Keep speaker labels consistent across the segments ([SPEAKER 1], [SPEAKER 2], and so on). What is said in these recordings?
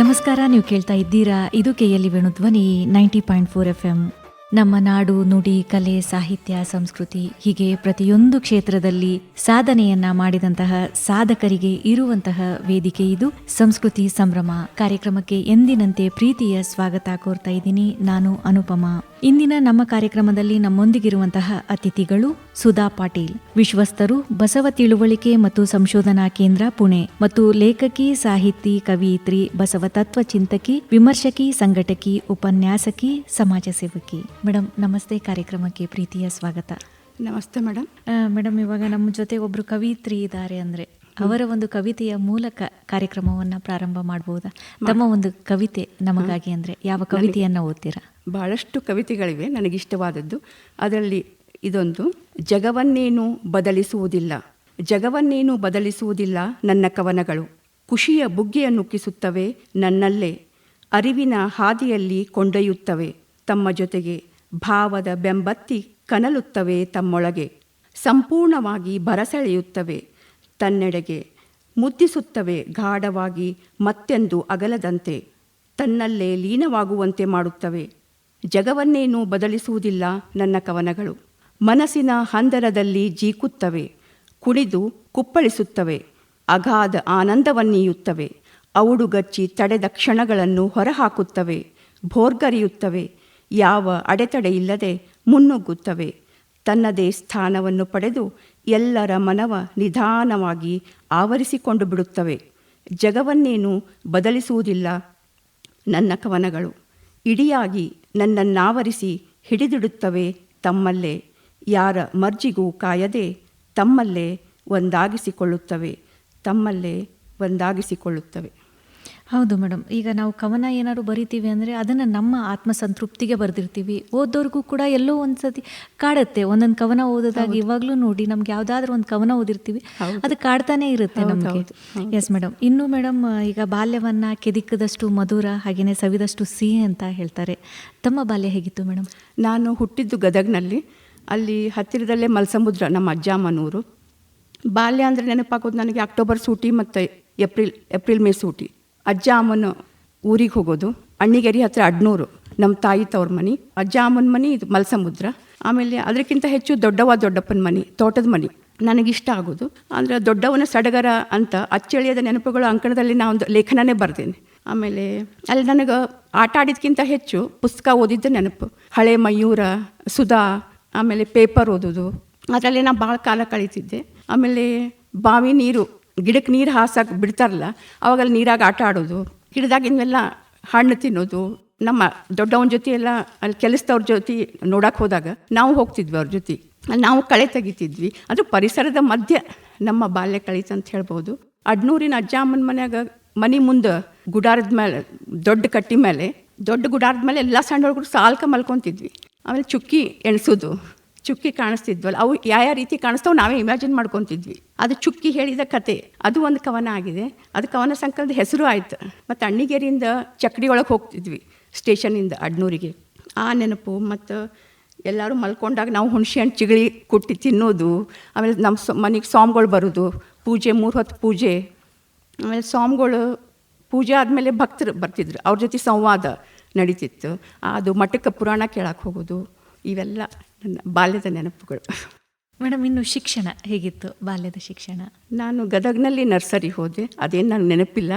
[SPEAKER 1] ನಮಸ್ಕಾರ, ನೀವು ಕೇಳ್ತಾ ಇದ್ದೀರಾ? ಇದು KLE Venudhwani ninety point four F M ನಮ್ಮ ನಾಡು, ನುಡಿ, ಕಲೆ, ಸಾಹಿತ್ಯ, ಸಂಸ್ಕೃತಿ ಹೀಗೆ ಪ್ರತಿಯೊಂದು ಕ್ಷೇತ್ರದಲ್ಲಿ ಸಾಧನೆಯನ್ನ ಮಾಡಿದಂತಹ ಸಾಧಕರಿಗೆ ಇರುವಂತಹ ವೇದಿಕೆ ಇದು. ಸಂಸ್ಕೃತಿ ಸಂಭ್ರಮ ಕಾರ್ಯಕ್ರಮಕ್ಕೆ ಎಂದಿನಂತೆ ಪ್ರೀತಿಯ ಸ್ವಾಗತ ಕೋರ್ತಾ ಇದ್ದೀನಿ ನಾನು ಅನುಪಮ. ಇಂದಿನ ನಮ್ಮ ಕಾರ್ಯಕ್ರಮದಲ್ಲಿ ನಮ್ಮೊಂದಿಗಿರುವಂತಹ ಅತಿಥಿಗಳು ಸುಧಾ ಪಾಟೀಲ್ ವಿಶ್ವಸ್ತರು ಬಸವ ತಿಳುವಳಿಕೆ ಮತ್ತು ಸಂಶೋಧನಾ ಕೇಂದ್ರ ಪುಣೆ ಮತ್ತು ಲೇಖಕಿ ಸಾಹಿತಿ ಕವಿಯಿತ್ರಿ ಬಸವ ತತ್ವ ಚಿಂತಕಿ ವಿಮರ್ಶಕಿ ಸಂಘಟಕಿ ಉಪನ್ಯಾಸಕಿ ಸಮಾಜ ಸೇವಕಿ. ಮೇಡಮ್ ನಮಸ್ತೆ. ಕಾರ್ಯಕ್ರಮಕ್ಕೆ ಪ್ರೀತಿಯ ಸ್ವಾಗತ.
[SPEAKER 2] ನಮಸ್ತೆ ಮೇಡಮ್
[SPEAKER 1] ಮೇಡಮ್ ಇವಾಗ ನಮ್ಮ ಜೊತೆ ಒಬ್ರು ಕವಿಯಿತ್ರಿ ಇದ್ದಾರೆ ಅಂದ್ರೆ ಅವರ ಒಂದು ಕವಿತೆಯ ಮೂಲಕ ಕಾರ್ಯಕ್ರಮವನ್ನ ಪ್ರಾರಂಭ ಮಾಡಬಹುದಾ ತಮ್ಮ ಒಂದು ಕವಿತೆ ನಮಗಾಗಿ ಅಂದ್ರೆ ಯಾವ ಕವಿತೆಯನ್ನ ಓದ್ತೀರಾ?
[SPEAKER 2] ಭಾಳಷ್ಟು ಕವಿತೆಗಳಿವೆ, ನನಗಿಷ್ಟವಾದದ್ದು. ಅದರಲ್ಲಿ ಇದೊಂದು, ಜಗವನ್ನೇನು ಬದಲಿಸುವುದಿಲ್ಲ. ಜಗವನ್ನೇನು ಬದಲಿಸುವುದಿಲ್ಲ ನನ್ನ ಕವನಗಳು. ಖುಷಿಯ ಬುಗ್ಗೆಯ ನುಕ್ಕಿಸುತ್ತವೆ ನನ್ನಲ್ಲೇ. ಅರಿವಿನ ಹಾದಿಯಲ್ಲಿ ಕೊಂಡೊಯ್ಯುತ್ತವೆ ತಮ್ಮ ಜೊತೆಗೆ. ಭಾವದ ಬೆಂಬತ್ತಿ ಕನಲುತ್ತವೆ ತಮ್ಮೊಳಗೆ. ಸಂಪೂರ್ಣವಾಗಿ ಬರಸೆಳೆಯುತ್ತವೆ ತನ್ನೆಡೆಗೆ. ಮುದ್ದಿಸುತ್ತವೆ ಗಾಢವಾಗಿ ಮತ್ತೆಂದು ಅಗಲದಂತೆ. ತನ್ನಲ್ಲೇ ಲೀನವಾಗುವಂತೆ ಮಾಡುತ್ತವೆ. ಜಗವನ್ನೇನೂ ಬದಲಿಸುವುದಿಲ್ಲ ನನ್ನ ಕವನಗಳು. ಮನಸ್ಸಿನ ಹಂದರದಲ್ಲಿ ಜೀಕುತ್ತವೆ, ಕುಣಿದು ಕುಪ್ಪಳಿಸುತ್ತವೆ, ಅಗಾಧ ಆನಂದವನ್ನೀಯುತ್ತವೆ, ಅವುಡುಗಚ್ಚಿ ತಡೆದ ಕ್ಷಣಗಳನ್ನು ಹೊರಹಾಕುತ್ತವೆ, ಭೋರ್ಗರಿಯುತ್ತವೆ, ಯಾವ ಅಡೆತಡೆಯಿಲ್ಲದೆ ಮುನ್ನುಗ್ಗುತ್ತವೆ. ತನ್ನದೇ ಸ್ಥಾನವನ್ನು ಪಡೆದು ಎಲ್ಲರ ಮನವ ನಿಧಾನವಾಗಿ ಆವರಿಸಿಕೊಂಡು ಬಿಡುತ್ತವೆ. ಜಗವನ್ನೇನು ಬದಲಿಸುವುದಿಲ್ಲ ನನ್ನ ಕವನಗಳು. ಇಡಿಯಾಗಿ ನನ್ನನ್ನಾವರಿಸಿ ಹಿಡಿದಿಡುತ್ತವೆ ತಮ್ಮಲ್ಲೇ. ಯಾರ ಮರ್ಜಿಗೂ ಕಾಯದೆ ತಮ್ಮಲ್ಲೇ ಒಂದಾಗಿಸಿಕೊಳ್ಳುತ್ತವೆ ತಮ್ಮಲ್ಲೇ ಒಂದಾಗಿಸಿಕೊಳ್ಳುತ್ತವೆ.
[SPEAKER 1] ಹೌದು ಮೇಡಮ್. ಈಗ ನಾವು ಕವನ ಏನಾದ್ರು ಬರಿತೀವಿ ಅಂದರೆ ಅದನ್ನು ನಮ್ಮ ಆತ್ಮಸಂತೃಪ್ತಿಗೆ ಬರೆದಿರ್ತೀವಿ. ಓದೋರ್ಗೂ ಕೂಡ ಎಲ್ಲೋ ಒಂದ್ಸತಿ ಕಾಡುತ್ತೆ. ಒಂದೊಂದು ಕವನ ಓದೋದಾಗ ಇವಾಗಲೂ ನೋಡಿ ನಮ್ಗೆ ಯಾವುದಾದ್ರೂ ಒಂದು ಕವನ ಓದಿರ್ತೀವಿ. ಅದು ಕಾಡ್ತಾನೆ ಇರುತ್ತೆ ನಮಗೆ. ಎಸ್ ಮೇಡಮ್ ಇನ್ನು ಮೇಡಮ್ ಈಗ ಬಾಲ್ಯವನ್ನ ಕೆದಿಕ್ಕದಷ್ಟು ಮಧುರ ಹಾಗೆಯೇ ಸವಿದಷ್ಟು ಸಿಹಿ ಅಂತ ಹೇಳ್ತಾರೆ. ತಮ್ಮ ಬಾಲ್ಯ ಹೇಗಿತ್ತು ಮೇಡಮ್
[SPEAKER 2] ನಾನು ಹುಟ್ಟಿದ್ದು ಗದಗ್ನಲ್ಲಿ. ಅಲ್ಲಿ ಹತ್ತಿರದಲ್ಲೇ ಮಲ್ಸಮುದ್ರ ನಮ್ಮ ಅಜ್ಜ ಅಮ್ಮನೂರು. ಬಾಲ್ಯ ಅಂದರೆ ನೆನಪಾಗೋದು ನನಗೆ ಅಕ್ಟೋಬರ್ ಸೂಟಿ ಮತ್ತು ಏಪ್ರಿಲ್ ಏಪ್ರಿಲ್ ಮೇ ಸೂಟಿ. ಅಜ್ಜ ಅಮ್ಮನ ಊರಿಗೆ ಹೋಗೋದು, ಅಣ್ಣಿಗೇರಿ ಹತ್ರ ಅಡ್ನೂರು, ನಮ್ಮ ತಾಯಿ ತವ್ರ ಮನೆ, ಅಜ್ಜ ಅಮ್ಮನ ಮನೆ ಇದು ಮಲ್ಸಮುದ್ರ. ಆಮೇಲೆ ಅದಕ್ಕಿಂತ ಹೆಚ್ಚು ದೊಡ್ಡವ ದೊಡ್ಡಪ್ಪನ ಮನೆ, ತೋಟದ ಮನೆ, ನನಗಿಷ್ಟ ಆಗೋದು. ಅಂದರೆ ದೊಡ್ಡವನ ಸಡಗರ ಅಂತ ಅಚ್ಚಳಿಯದ ನೆನಪುಗಳು ಅಂಕಣದಲ್ಲಿ ನಾ ಒಂದು ಲೇಖನನೇ ಬರ್ದೇನೆ. ಆಮೇಲೆ ಅಲ್ಲಿ ನನಗೆ ಆಟ ಆಡಿದ್ಕಿಂತ ಹೆಚ್ಚು ಪುಸ್ತಕ ಓದಿದ್ದ ನೆನಪು. ಹಳೆ ಮಯೂರ, ಸುಧಾ, ಆಮೇಲೆ ಪೇಪರ್ ಓದೋದು. ಅದರಲ್ಲಿ ನಾನು ಭಾಳ ಕಾಲ ಕಳೀತಿದ್ದೆ. ಆಮೇಲೆ ಬಾವಿ ನೀರು ಗಿಡಕ್ಕೆ ನೀರು ಹಾಸಕ್ಕೆ ಬಿಡ್ತಾರಲ್ಲ, ಅವಾಗಲ್ಲಿ ನೀರಾಗಿ ಆಟ ಆಡೋದು ಗಿಡದಾಗಿನ್ನೆಲ್ಲ ಹಣ್ಣು ತಿನ್ನೋದು. ನಮ್ಮ ದೊಡ್ಡವನ ಜೊತೆ ಎಲ್ಲ ಅಲ್ಲಿ ಕೆಲಸದವ್ರ ಜೊತೆ ನೋಡಕ್ಕೆ ಹೋದಾಗ ನಾವು ಹೋಗ್ತಿದ್ವಿ ಅವ್ರ ಜೊತೆ. ನಾವು ಕಳೆ ತೆಗಿತಿದ್ವಿ. ಅದು ಪರಿಸರದ ಮಧ್ಯೆ ನಮ್ಮ ಬಾಲ್ಯ ಕಳೀತು ಅಂತ ಹೇಳ್ಬೋದು. ಅಡ್ನೂರಿನ ಅಜ್ಜ ಅಮ್ಮನ ಮನ್ಯಾಗ ಮನೆ ಮುಂದೆ ಗುಡಾರದ ಮೇಲೆ ದೊಡ್ಡ ಕಟ್ಟಿ ಮೇಲೆ ದೊಡ್ಡ ಗುಡಾರದ ಮೇಲೆ ಎಲ್ಲ ಸಣ್ಣ ಹುಡುಗರು ಸಾಲ್ಕ ಮಲ್ಕೊತಿದ್ವಿ. ಆಮೇಲೆ ಚುಕ್ಕಿ ಎಣಿಸೋದು. ಚುಕ್ಕಿ ಕಾಣಿಸ್ತಿದ್ವಲ್ಲ, ಅವು ಯಾವ ರೀತಿ ಕಾಣಿಸ್ತಾವೆ ನಾವೇ ಇಮ್ಯಾಜಿನ್ ಮಾಡ್ಕೊತಿದ್ವಿ. ಅದು ಚುಕ್ಕಿ ಹೇಳಿದ ಕತೆ. ಅದು ಒಂದು ಕವನ ಆಗಿದೆ. ಅದು ಕವನ ಸಂಕಲನದ ಹೆಸರು ಆಯಿತು. ಮತ್ತು ಅಣ್ಣಿಗೇರಿಯಿಂದ ಚಕ್ಡಿ ಒಳಗೆ ಹೋಗ್ತಿದ್ವಿ ಸ್ಟೇಷನಿಂದ ಅಡ್ನೂರಿಗೆ. ಆ ನೆನಪು ಮತ್ತು ಎಲ್ಲರೂ ಮಲ್ಕೊಂಡಾಗ ನಾವು ಹುಣಸೆ ಹಣ್ಣು ಚಿಗಳಿ ಕುಟ್ಟಿ ತಿನ್ನೋದು, ಆಮೇಲೆ ನಮ್ಮ ಸೊ ಮನೆಗೆ ಸಾಮ್ಗಳು ಬರೋದು, ಪೂಜೆ ಮೂರು ಹೊತ್ತು ಪೂಜೆ. ಆಮೇಲೆ ಸಾಮ್ಗಳು ಪೂಜೆ ಆದಮೇಲೆ ಭಕ್ತರು ಬರ್ತಿದ್ರು. ಅವ್ರ ಜೊತೆ ಸಂವಾದ ನಡೀತಿತ್ತು. ಅದು ಮಠಕ್ಕೆ ಪುರಾಣ ಕೇಳಕ್ಕೆ ಹೋಗೋದು, ಇವೆಲ್ಲ. ನನ್ನ ಬಾಲ್ಯದ ನೆನಪುಗಳು.
[SPEAKER 1] ಮೇಡಮ್ ಇನ್ನು ಶಿಕ್ಷಣ ಹೇಗಿತ್ತು ಬಾಲ್ಯದ ಶಿಕ್ಷಣ?
[SPEAKER 2] ನಾನು ಗದಗ್ನಲ್ಲಿ ನರ್ಸರಿ ಹೋದೆ ಅದೇನು ನನಗೆ ನೆನಪಿಲ್ಲ.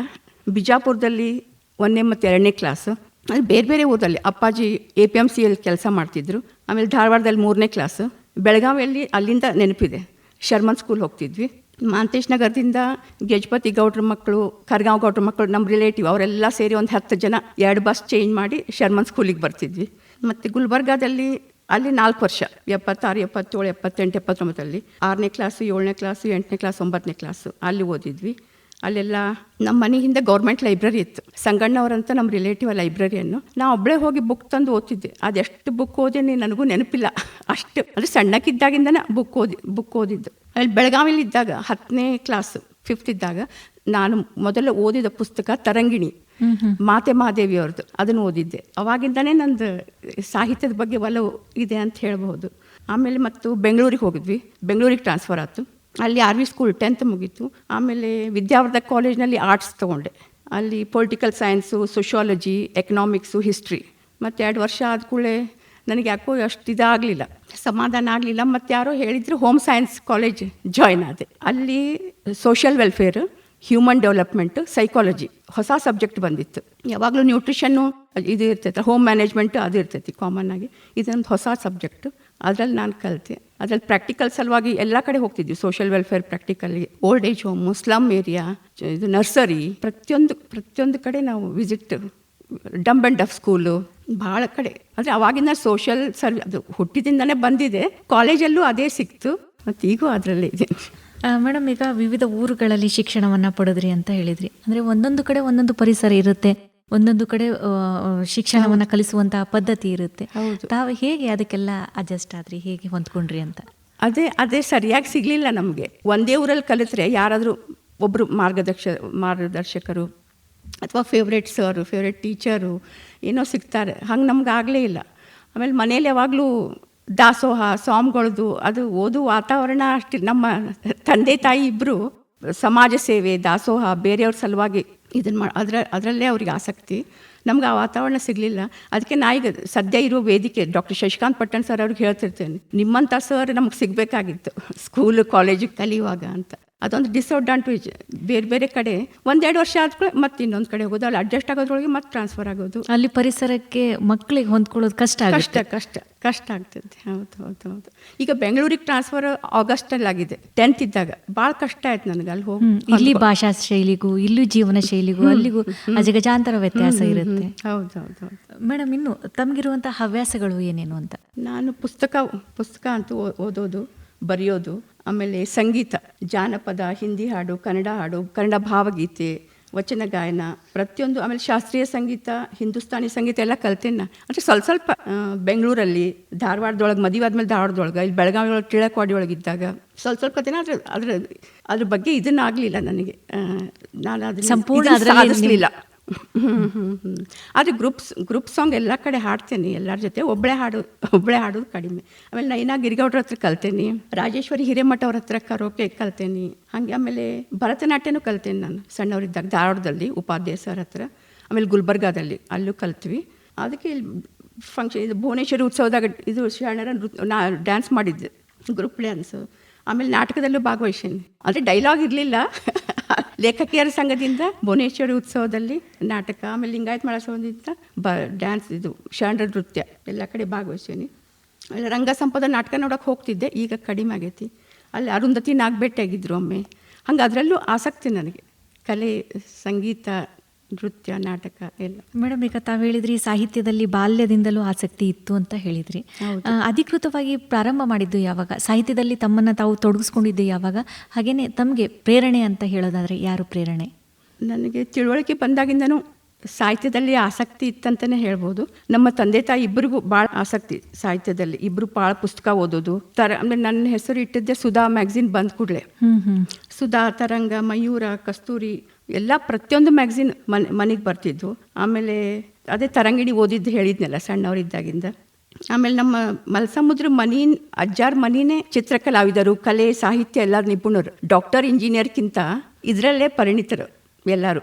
[SPEAKER 2] ಬಿಜಾಪುರದಲ್ಲಿ ಒಂದನೇ ಮತ್ತು ಎರಡನೇ ಕ್ಲಾಸು. ಅಲ್ಲಿ ಬೇರೆ ಬೇರೆ ಊರಲ್ಲಿ ಅಪ್ಪಾಜಿ ಎ ಪಿ ಎಂ ಸಿಯಲ್ಲಿ ಕೆಲಸ ಮಾಡ್ತಿದ್ರು ಆಮೇಲೆ ಧಾರವಾಡದಲ್ಲಿ ಮೂರನೇ ಕ್ಲಾಸು. ಬೆಳಗಾವಿಯಲ್ಲಿ ಅಲ್ಲಿಂದ ನೆನಪಿದೆ. ಶರ್ಮನ್ ಸ್ಕೂಲ್ ಹೋಗ್ತಿದ್ವಿ. ಮಾಂತೇಶ್ ನಗರದಿಂದ ಗಜಪತಿ ಗೌಡ್ರ ಮಕ್ಕಳು ಖರ್ಗಾಂವ್ ಗೌಡ್ರ ಮಕ್ಕಳು ನಮ್ಮ ರಿಲೇಟಿವ್ ಅವರೆಲ್ಲ ಸೇರಿ ಒಂದು ಹತ್ತು ಜನ ಎರಡು ಬಸ್ ಚೇಂಜ್ ಮಾಡಿ ಶರ್ಮನ್ ಸ್ಕೂಲಿಗೆ ಬರ್ತಿದ್ವಿ. ಮತ್ತು ಗುಲ್ಬರ್ಗಾದಲ್ಲಿ ಅಲ್ಲಿ ನಾಲ್ಕು ವರ್ಷ, ಎಪ್ಪತ್ತಾರು, ಎಪ್ಪತ್ತೇಳು, ಎಪ್ಪತ್ತೆಂಟು, ಎಪ್ಪತ್ತೊಂಬತ್ತರಲ್ಲಿ ಆರನೇ ಕ್ಲಾಸು ಏಳನೇ ಕ್ಲಾಸು ಎಂಟನೇ ಕ್ಲಾಸ್ ಒಂಬತ್ತನೇ ಕ್ಲಾಸು ಅಲ್ಲಿ ಓದಿದ್ವಿ. ಅಲ್ಲೆಲ್ಲ ನಮ್ಮ ಮನೆ ಹಿಂದೆ ಗೌರ್ಮೆಂಟ್ ಲೈಬ್ರರಿ ಇತ್ತು. ಸಂಗಣ್ಣವರಂತ ನಮ್ಮ ರಿಲೇಟಿವ್ ಲೈಬ್ರರಿಯನ್ನು ನಾ ಒಬ್ಬಳೇ ಹೋಗಿ ಬುಕ್ ತಂದು ಓದ್ತಿದ್ದೆ. ಅದೆಷ್ಟು ಬುಕ್ ಓದೇನೆ ನನಗೂ ನೆನಪಿಲ್ಲ. ಅಷ್ಟು, ಅಂದರೆ ಸಣ್ಣಕ್ಕಿದ್ದಾಗಿಂದನೇ ಬುಕ್ ಓದಿ ಬುಕ್ ಓದಿದ್ದು. ಅಲ್ಲಿ ಬೆಳಗಾವಿಲಿ ಇದ್ದಾಗ ಹತ್ತನೇ ಕ್ಲಾಸು ಫಿಫ್ತ್ ಇದ್ದಾಗ ನಾನು ಮೊದಲು ಓದಿದ ಪುಸ್ತಕ ತರಂಗಿಣಿ. ಮಾತೆ ಮಹಾದೇವಿ ಅವ್ರದ್ದು ಅದನ್ನು ಓದಿದ್ದೆ. ಅವಾಗಿಂದನೇ ನಂದು ಸಾಹಿತ್ಯದ ಬಗ್ಗೆ ಒಲವು ಇದೆ ಅಂತ ಹೇಳಬಹುದು. ಆಮೇಲೆ ಮತ್ತು ಬೆಂಗಳೂರಿಗೆ ಹೋಗಿದ್ವಿ. ಬೆಂಗಳೂರಿಗೆ ಟ್ರಾನ್ಸ್ಫರ್ ಆಯಿತು. ಅಲ್ಲಿ ಆರ್ ವಿ ಸ್ಕೂಲ್ ಟೆಂತ್ ಮುಗೀತು. ಆಮೇಲೆ ವಿದ್ಯಾವರ್ಧಕ ಕಾಲೇಜ್ನಲ್ಲಿ ಆರ್ಟ್ಸ್ ತೊಗೊಂಡೆ. ಅಲ್ಲಿ political science sociology economics history ಮತ್ತು ಎರಡು ವರ್ಷ ಆದ ಕೂಡಲೇ ನನಗೆ ಯಾಕೋ ಅಷ್ಟು ಇದಾಗಲಿಲ್ಲ. ಸಮಾಧಾನ ಆಗಲಿಲ್ಲ. ಮತ್ತು ಯಾರೋ ಹೇಳಿದ್ರು ಹೋಮ್ ಸೈನ್ಸ್ ಕಾಲೇಜ್ ಜಾಯ್ನ್ ಆದೆ. ಅಲ್ಲಿ social welfare human development psychology ಹೊಸ ಸಬ್ಜೆಕ್ಟ್ ಬಂದಿತ್ತು. ಯಾವಾಗಲೂ ನ್ಯೂಟ್ರಿಷನ್ನು ಇದು ಇರ್ತೈತೆ ಹೋಮ್ ಮ್ಯಾನೇಜ್ಮೆಂಟ್ ಅದು ಇರ್ತೈತಿ ಕಾಮನ್ ಆಗಿ. ಇದೊಂದು ಹೊಸ ಸಬ್ಜೆಕ್ಟ್ ಅದರಲ್ಲಿ ನಾನು ಕಲಿತೆ. ಅದ್ರಲ್ಲಿ ಪ್ರಾಕ್ಟಿಕಲ್ ಸಲುವಾಗಿ ಎಲ್ಲ ಕಡೆ ಹೋಗ್ತಿದ್ವಿ. Social welfare ಪ್ರಾಕ್ಟಿಕಲ್ಗೆ old age home slum area ಇದು ನರ್ಸರಿ ಪ್ರತಿಯೊಂದು ಪ್ರತಿಯೊಂದು ಕಡೆ ನಾವು visit dumb and deaf school ಭಾಳ ಕಡೆ. ಅಂದರೆ ಅವಾಗಿಂದ ಸೋಷಿಯಲ್ ಸರ್ವ್ ಅದು ಹುಟ್ಟಿದಿಂದನೇ ಬಂದಿದೆ. ಕಾಲೇಜಲ್ಲೂ ಅದೇ ಸಿಕ್ತು. ಮತ್ತು ಈಗೂ ಅದರಲ್ಲೇ ಇದೆ.
[SPEAKER 1] ಮೇಡಮ್ ಈಗ ವಿವಿಧ ಊರುಗಳಲ್ಲಿ ಶಿಕ್ಷಣವನ್ನ ಪಡೆದ್ರಿ ಅಂತ ಹೇಳಿದ್ರಿ. ಅಂದ್ರೆ ಒಂದೊಂದು ಕಡೆ ಒಂದೊಂದು ಪರಿಸರ ಇರುತ್ತೆ. ಒಂದೊಂದು ಕಡೆ ಶಿಕ್ಷಣವನ್ನ ಕಲಿಸುವಂತಹ ಪದ್ಧತಿ ಇರುತ್ತೆ. ತಾವು ಹೇಗೆ ಅದಕ್ಕೆಲ್ಲ ಅಡ್ಜಸ್ಟ್ ಆದ್ರಿ? ಹೇಗೆ ಹೊಂದ್ಕೊಂಡ್ರಿ ಅಂತ?
[SPEAKER 2] ಅದೇ ಅದೇ ಸರಿಯಾಗಿ ಸಿಗಲಿಲ್ಲ ನಮಗೆ. ಒಂದೇ ಊರಲ್ಲಿ ಕಲಿತ್ರೆ ಯಾರಾದರೂ ಒಬ್ಬರು ಮಾರ್ಗದರ್ಶ ಮಾರ್ಗದರ್ಶಕರು ಅಥವಾ ಫೇವ್ರೇಟ್ ಸರ್ ಫೇವ್ರೇಟ್ ಟೀಚರು ಏನೋ ಸಿಗ್ತಾರೆ. ಹಂಗೆ ನಮ್ಗೆ ಆಗಲೇ ಇಲ್ಲ. ಆಮೇಲೆ ಮನೇಲಿ ಯಾವಾಗಲೂ ದಾಸೋಹ, ಸ್ವಾಮಿಗಳದು ಅದು ಓದು ವಾತಾವರಣ ಅಷ್ಟು ನಮ್ಮ ತಂದೆ ತಾಯಿ ಇಬ್ಬರು ಸಮಾಜ ಸೇವೆ, ದಾಸೋಹ ಬೇರೆಯವ್ರ ಸಲುವಾಗಿ ಇದನ್ನು ಮಾಡಿ ಅದರ, ಅದರಲ್ಲೇ ಅವ್ರಿಗೆ ಆಸಕ್ತಿ. ನಮ್ಗೆ ಆ ವಾತಾವರಣ ಸಿಗಲಿಲ್ಲ. ಅದಕ್ಕೆ ನಾ ಈಗ ಸದ್ಯ ಇರೋ ವೇದಿಕೆ ಡಾಕ್ಟರ್ ಶಶಿಕಾಂತ್ ಪಟ್ಟಣ್ ಸರ್ ಅವ್ರಿಗೆ ಹೇಳ್ತಿರ್ತೇನೆ ನಿಮ್ಮಂಥ ಸರ್ ನಮ್ಗೆ ಸಿಗಬೇಕಾಗಿತ್ತು, ಸ್ಕೂಲು, ಕಾಲೇಜಿಗೆ ಕಲಿಯುವಾಗ ಅಂತ. ಅದೊಂದು ಡಿಸ್ಅಡ್ವಾಂಟೇಜ್ ಬೇರೆ ಬೇರೆ ಕಡೆ ಒಂದೆರಡು ವರ್ಷ ಆದ್ಮೇಲೆ ಮತ್ತೆ ಇನ್ನೊಂದು ಕಡೆ ಹೋಗೋದು. ಅಲ್ಲಿ ಅಡ್ಜಸ್ಟ್ ಆಗೋದ್ರೊಳಗೆ ಮತ್ತೆ ಟ್ರಾನ್ಸ್ಫರ್ ಆಗೋದು.
[SPEAKER 1] ಅಲ್ಲಿ ಪರಿಸರಕ್ಕೆ ಮಕ್ಕಳಿಗೆ ಹೊಂದ್ಕೊಳ್ಳೋದು ಕಷ್ಟ
[SPEAKER 2] ಕಷ್ಟ
[SPEAKER 1] ಆಗುತ್ತೆ.
[SPEAKER 2] ಕಷ್ಟ ಕಷ್ಟ ಆಗ್ತದೆ. ಹೌದು ಹೌದು ಹೌದು. ಈಗ ಬೆಂಗಳೂರಿಗೆ ಟ್ರಾನ್ಸ್ಫರ್ ಆಗಸ್ಟಲ್ಲಿ ಆಗಿದೆ. ಟೆಂತ್ ಇದ್ದಾಗ ಭಾಳ ಕಷ್ಟ ಆಯ್ತು ನನಗೆ ಅಲ್ಲಿ ಹೋಗಿ
[SPEAKER 1] ಇಲ್ಲಿ ಭಾಷಾ ಶೈಲಿಗೂ ಇಲ್ಲೂ ಜೀವನ ಶೈಲಿಗೂ ಅಲ್ಲಿಗೂ ಅಜಗಜಾಂತರ ವ್ಯತ್ಯಾಸ ಇರುತ್ತೆ.
[SPEAKER 2] ಹೌದು ಹೌದು ಹೌದು.
[SPEAKER 1] ಮೇಡಮ್ ಇನ್ನು ತಮಗಿರುವಂತಹ ಹವ್ಯಾಸಗಳು ಏನೇನು ಅಂತ?
[SPEAKER 2] ನಾನು ಪುಸ್ತಕ ಪುಸ್ತಕ ಅಂತೂ ಓದೋದು ಬರೆಯೋದು ಆಮೇಲೆ ಸಂಗೀತ ಜಾನಪದ ಹಿಂದಿ ಹಾಡು ಕನ್ನಡ ಹಾಡು ಕನ್ನಡ ಭಾವಗೀತೆ ವಚನ ಗಾಯನ ಪ್ರತಿಯೊಂದು ಆಮೇಲೆ ಶಾಸ್ತ್ರೀಯ ಸಂಗೀತ ಹಿಂದೂಸ್ತಾನಿ ಸಂಗೀತ ಎಲ್ಲ ಕಲ್ತೇನೆ ನಾ ಅಂದರೆ ಸ್ವಲ್ಪ ಸ್ವಲ್ಪ ಬೆಂಗಳೂರಲ್ಲಿ ಧಾರವಾಡದೊಳಗೆ ಮದುವೆ ಆದಮೇಲೆ ಧಾರವಾಡದೊಳಗೆ ಇಲ್ಲಿ ಬೆಳಗಾವಿ ಒಳಗೆ ಟಿಳಕವಾಡಿ ಒಳಗಿದ್ದಾಗ ಸ್ವಲ್ಪ ಸ್ವಲ್ಪ ಕತೆ ಅದ್ರ ಅದ್ರ ಅದ್ರ ಬಗ್ಗೆ ಇದನ್ನಾಗಲಿಲ್ಲ ನನಗೆ ನಾನು ಅದನ್ನು
[SPEAKER 1] ಸಂಪೂರ್ಣ
[SPEAKER 2] ಸಾಧಿಸಲಿಲ್ಲ. ಆದರೆ ಗ್ರೂಪ್ಸ್ ಗ್ರೂಪ್ ಸಾಂಗ್ ಎಲ್ಲ ಕಡೆ ಹಾಡ್ತೇನೆ, ಎಲ್ಲರ ಜೊತೆ. ಒಬ್ಬಳೆ ಹಾಡು ಒಬ್ಬಳೆ ಹಾಡೋದು ಕಡಿಮೆ. ಆಮೇಲೆ ನೈನಾ ಗಿರಿಗೌಡ್ರ ಹತ್ರ ಕಲ್ತೇನೆ. ರಾಜೇಶ್ವರಿ ಹಿರೇಮಠ ಅವ್ರ ಹತ್ರ ಕರೋಕೆ ಕಲ್ತೇನೆ. ಹಾಗೆ ಆಮೇಲೆ ಭರತನಾಟ್ಯನೂ ಕಲ್ತೇನೆ ನಾನು. ಸಣ್ಣವರಿದ್ದಾಗ ಧಾರವಾಡದಲ್ಲಿ, ಉಪಾಧ್ಯಾಯ ಸರ್ ಹತ್ರ. ಆಮೇಲೆ ಗುಲ್ಬರ್ಗಾದಲ್ಲಿ, ಅಲ್ಲೂ ಕಲ್ತ್ವಿ. ಅದಕ್ಕೆ ಇಲ್ಲಿ ಫಂಕ್ಷನ್ ಇದು ಭುವನೇಶ್ವರಿ ಉತ್ಸವದಾಗ ಇದು ಶರಣರ ನೃತ್ಯ ನಾ ಡ್ಯಾನ್ಸ್ ಮಾಡಿದ್ದೆ. ಗ್ರೂಪ್ ಡ್ಯಾನ್ಸು ಆಮೇಲೆ ನಾಟಕದಲ್ಲೂ ಭಾಗವಹಿಸೇನೆ. ಆದರೆ ಡೈಲಾಗ್ ಇರಲಿಲ್ಲ. ಲೇಖಕಿಯರ ಸಂಘದಿಂದ ಭುವನೇಶ್ವರಿ ಉತ್ಸವದಲ್ಲಿ ನಾಟಕ, ಆಮೇಲೆ ಲಿಂಗಾಯತ್ ಮಹೋತ್ಸವದಿಂದ ಬ ಡ್ಯಾನ್ಸ್ ಇದು, ಶಾಂಡ್ರ ನೃತ್ಯ, ಎಲ್ಲ ಕಡೆ ಭಾಗವಹಿಸ್ತೀನಿ. ರಂಗ ಸಂಪದ ನಾಟಕ ನೋಡೋಕೆ ಹೋಗ್ತಿದ್ದೆ, ಈಗ ಕಡಿಮೆ ಆಗೈತಿ. ಅಲ್ಲಿ ಅರುಂಧತಿ ನಾಗಬೇಟೆಯಾಗಿದ್ರು ಒಮ್ಮೆ. ಹಂಗೆ ಅದರಲ್ಲೂ ಆಸಕ್ತಿ ನನಗೆ. ಕಲೆ, ಸಂಗೀತ ನೃತ್ಯ ನಾಟಕ ಎಲ್ಲ.
[SPEAKER 1] ಮೇಡಮ್ ಈಗ ತಾವು ಹೇಳಿದ್ರಿ ಸಾಹಿತ್ಯದಲ್ಲಿ ಬಾಲ್ಯದಿಂದಲೂ ಆಸಕ್ತಿ ಇತ್ತು ಅಂತ ಹೇಳಿದ್ರಿ. ಅಧಿಕೃತವಾಗಿ ಪ್ರಾರಂಭ ಮಾಡಿದ್ದು ಯಾವಾಗ? ಸಾಹಿತ್ಯದಲ್ಲಿ ತಮ್ಮನ್ನ ತಾವು ತೊಡಗಿಸ್ಕೊಂಡಿದ್ದು ಯಾವಾಗ? ಹಾಗೇನೆ ತಮಗೆ ಪ್ರೇರಣೆ ಅಂತ ಹೇಳೋದಾದ್ರೆ ಯಾರು ಪ್ರೇರಣೆ?
[SPEAKER 2] ನನಗೆ ತಿಳುವಳಿಕೆ ಬಂದಾಗಿಂದನೂ ಸಾಹಿತ್ಯದಲ್ಲಿ ಆಸಕ್ತಿ ಇತ್ತಂತಲೇ ಹೇಳ್ಬೋದು. ನಮ್ಮ ತಂದೆ ತಾಯಿ ಇಬ್ಬರಿಗೂ ಭಾಳ ಆಸಕ್ತಿ ಸಾಹಿತ್ಯದಲ್ಲಿ. ಇಬ್ಬರು ಭಾಳ ಪುಸ್ತಕ ಓದೋದು. ತರ ಅಂದರೆ ನನ್ನ ಹೆಸರು ಇಟ್ಟಿದ್ದೆ ಸುಧಾ ಮ್ಯಾಗ್ಝಿನ್ ಬಂದ ಕೂಡಲೇ. ಸುಧಾ ತರಂಗ ಮಯೂರ ಕಸ್ತೂರಿ ಎಲ್ಲ ಪ್ರತಿಯೊಂದು ಮ್ಯಾಗ್ಝಿನ್ ಮನೆ ಮನೆಗೆ ಬರ್ತಿದ್ವು. ಆಮೇಲೆ ಅದೇ ತರಂಗಿಣಿ ಓದಿದ್ದು ಹೇಳಿದ್ನಲ್ಲ ಸಣ್ಣವರಿದ್ದಾಗಿಂದ ಆಮೇಲೆ ನಮ್ಮ ಮಲ್ಸಮುದ್ರ ಮನಿ ಅಜ್ಜಾರ್ ಮನಿನೇ ಚಿತ್ರಕಲಾವಿದರು ಕಲೆ ಸಾಹಿತ್ಯ ಎಲ್ಲ ನಿಪುಣರು. ಡಾಕ್ಟರ್ ಇಂಜಿನಿಯರ್ಗಿಂತ ಇದರಲ್ಲೇ ಪರಿಣಿತರು ಎಲ್ಲರೂ.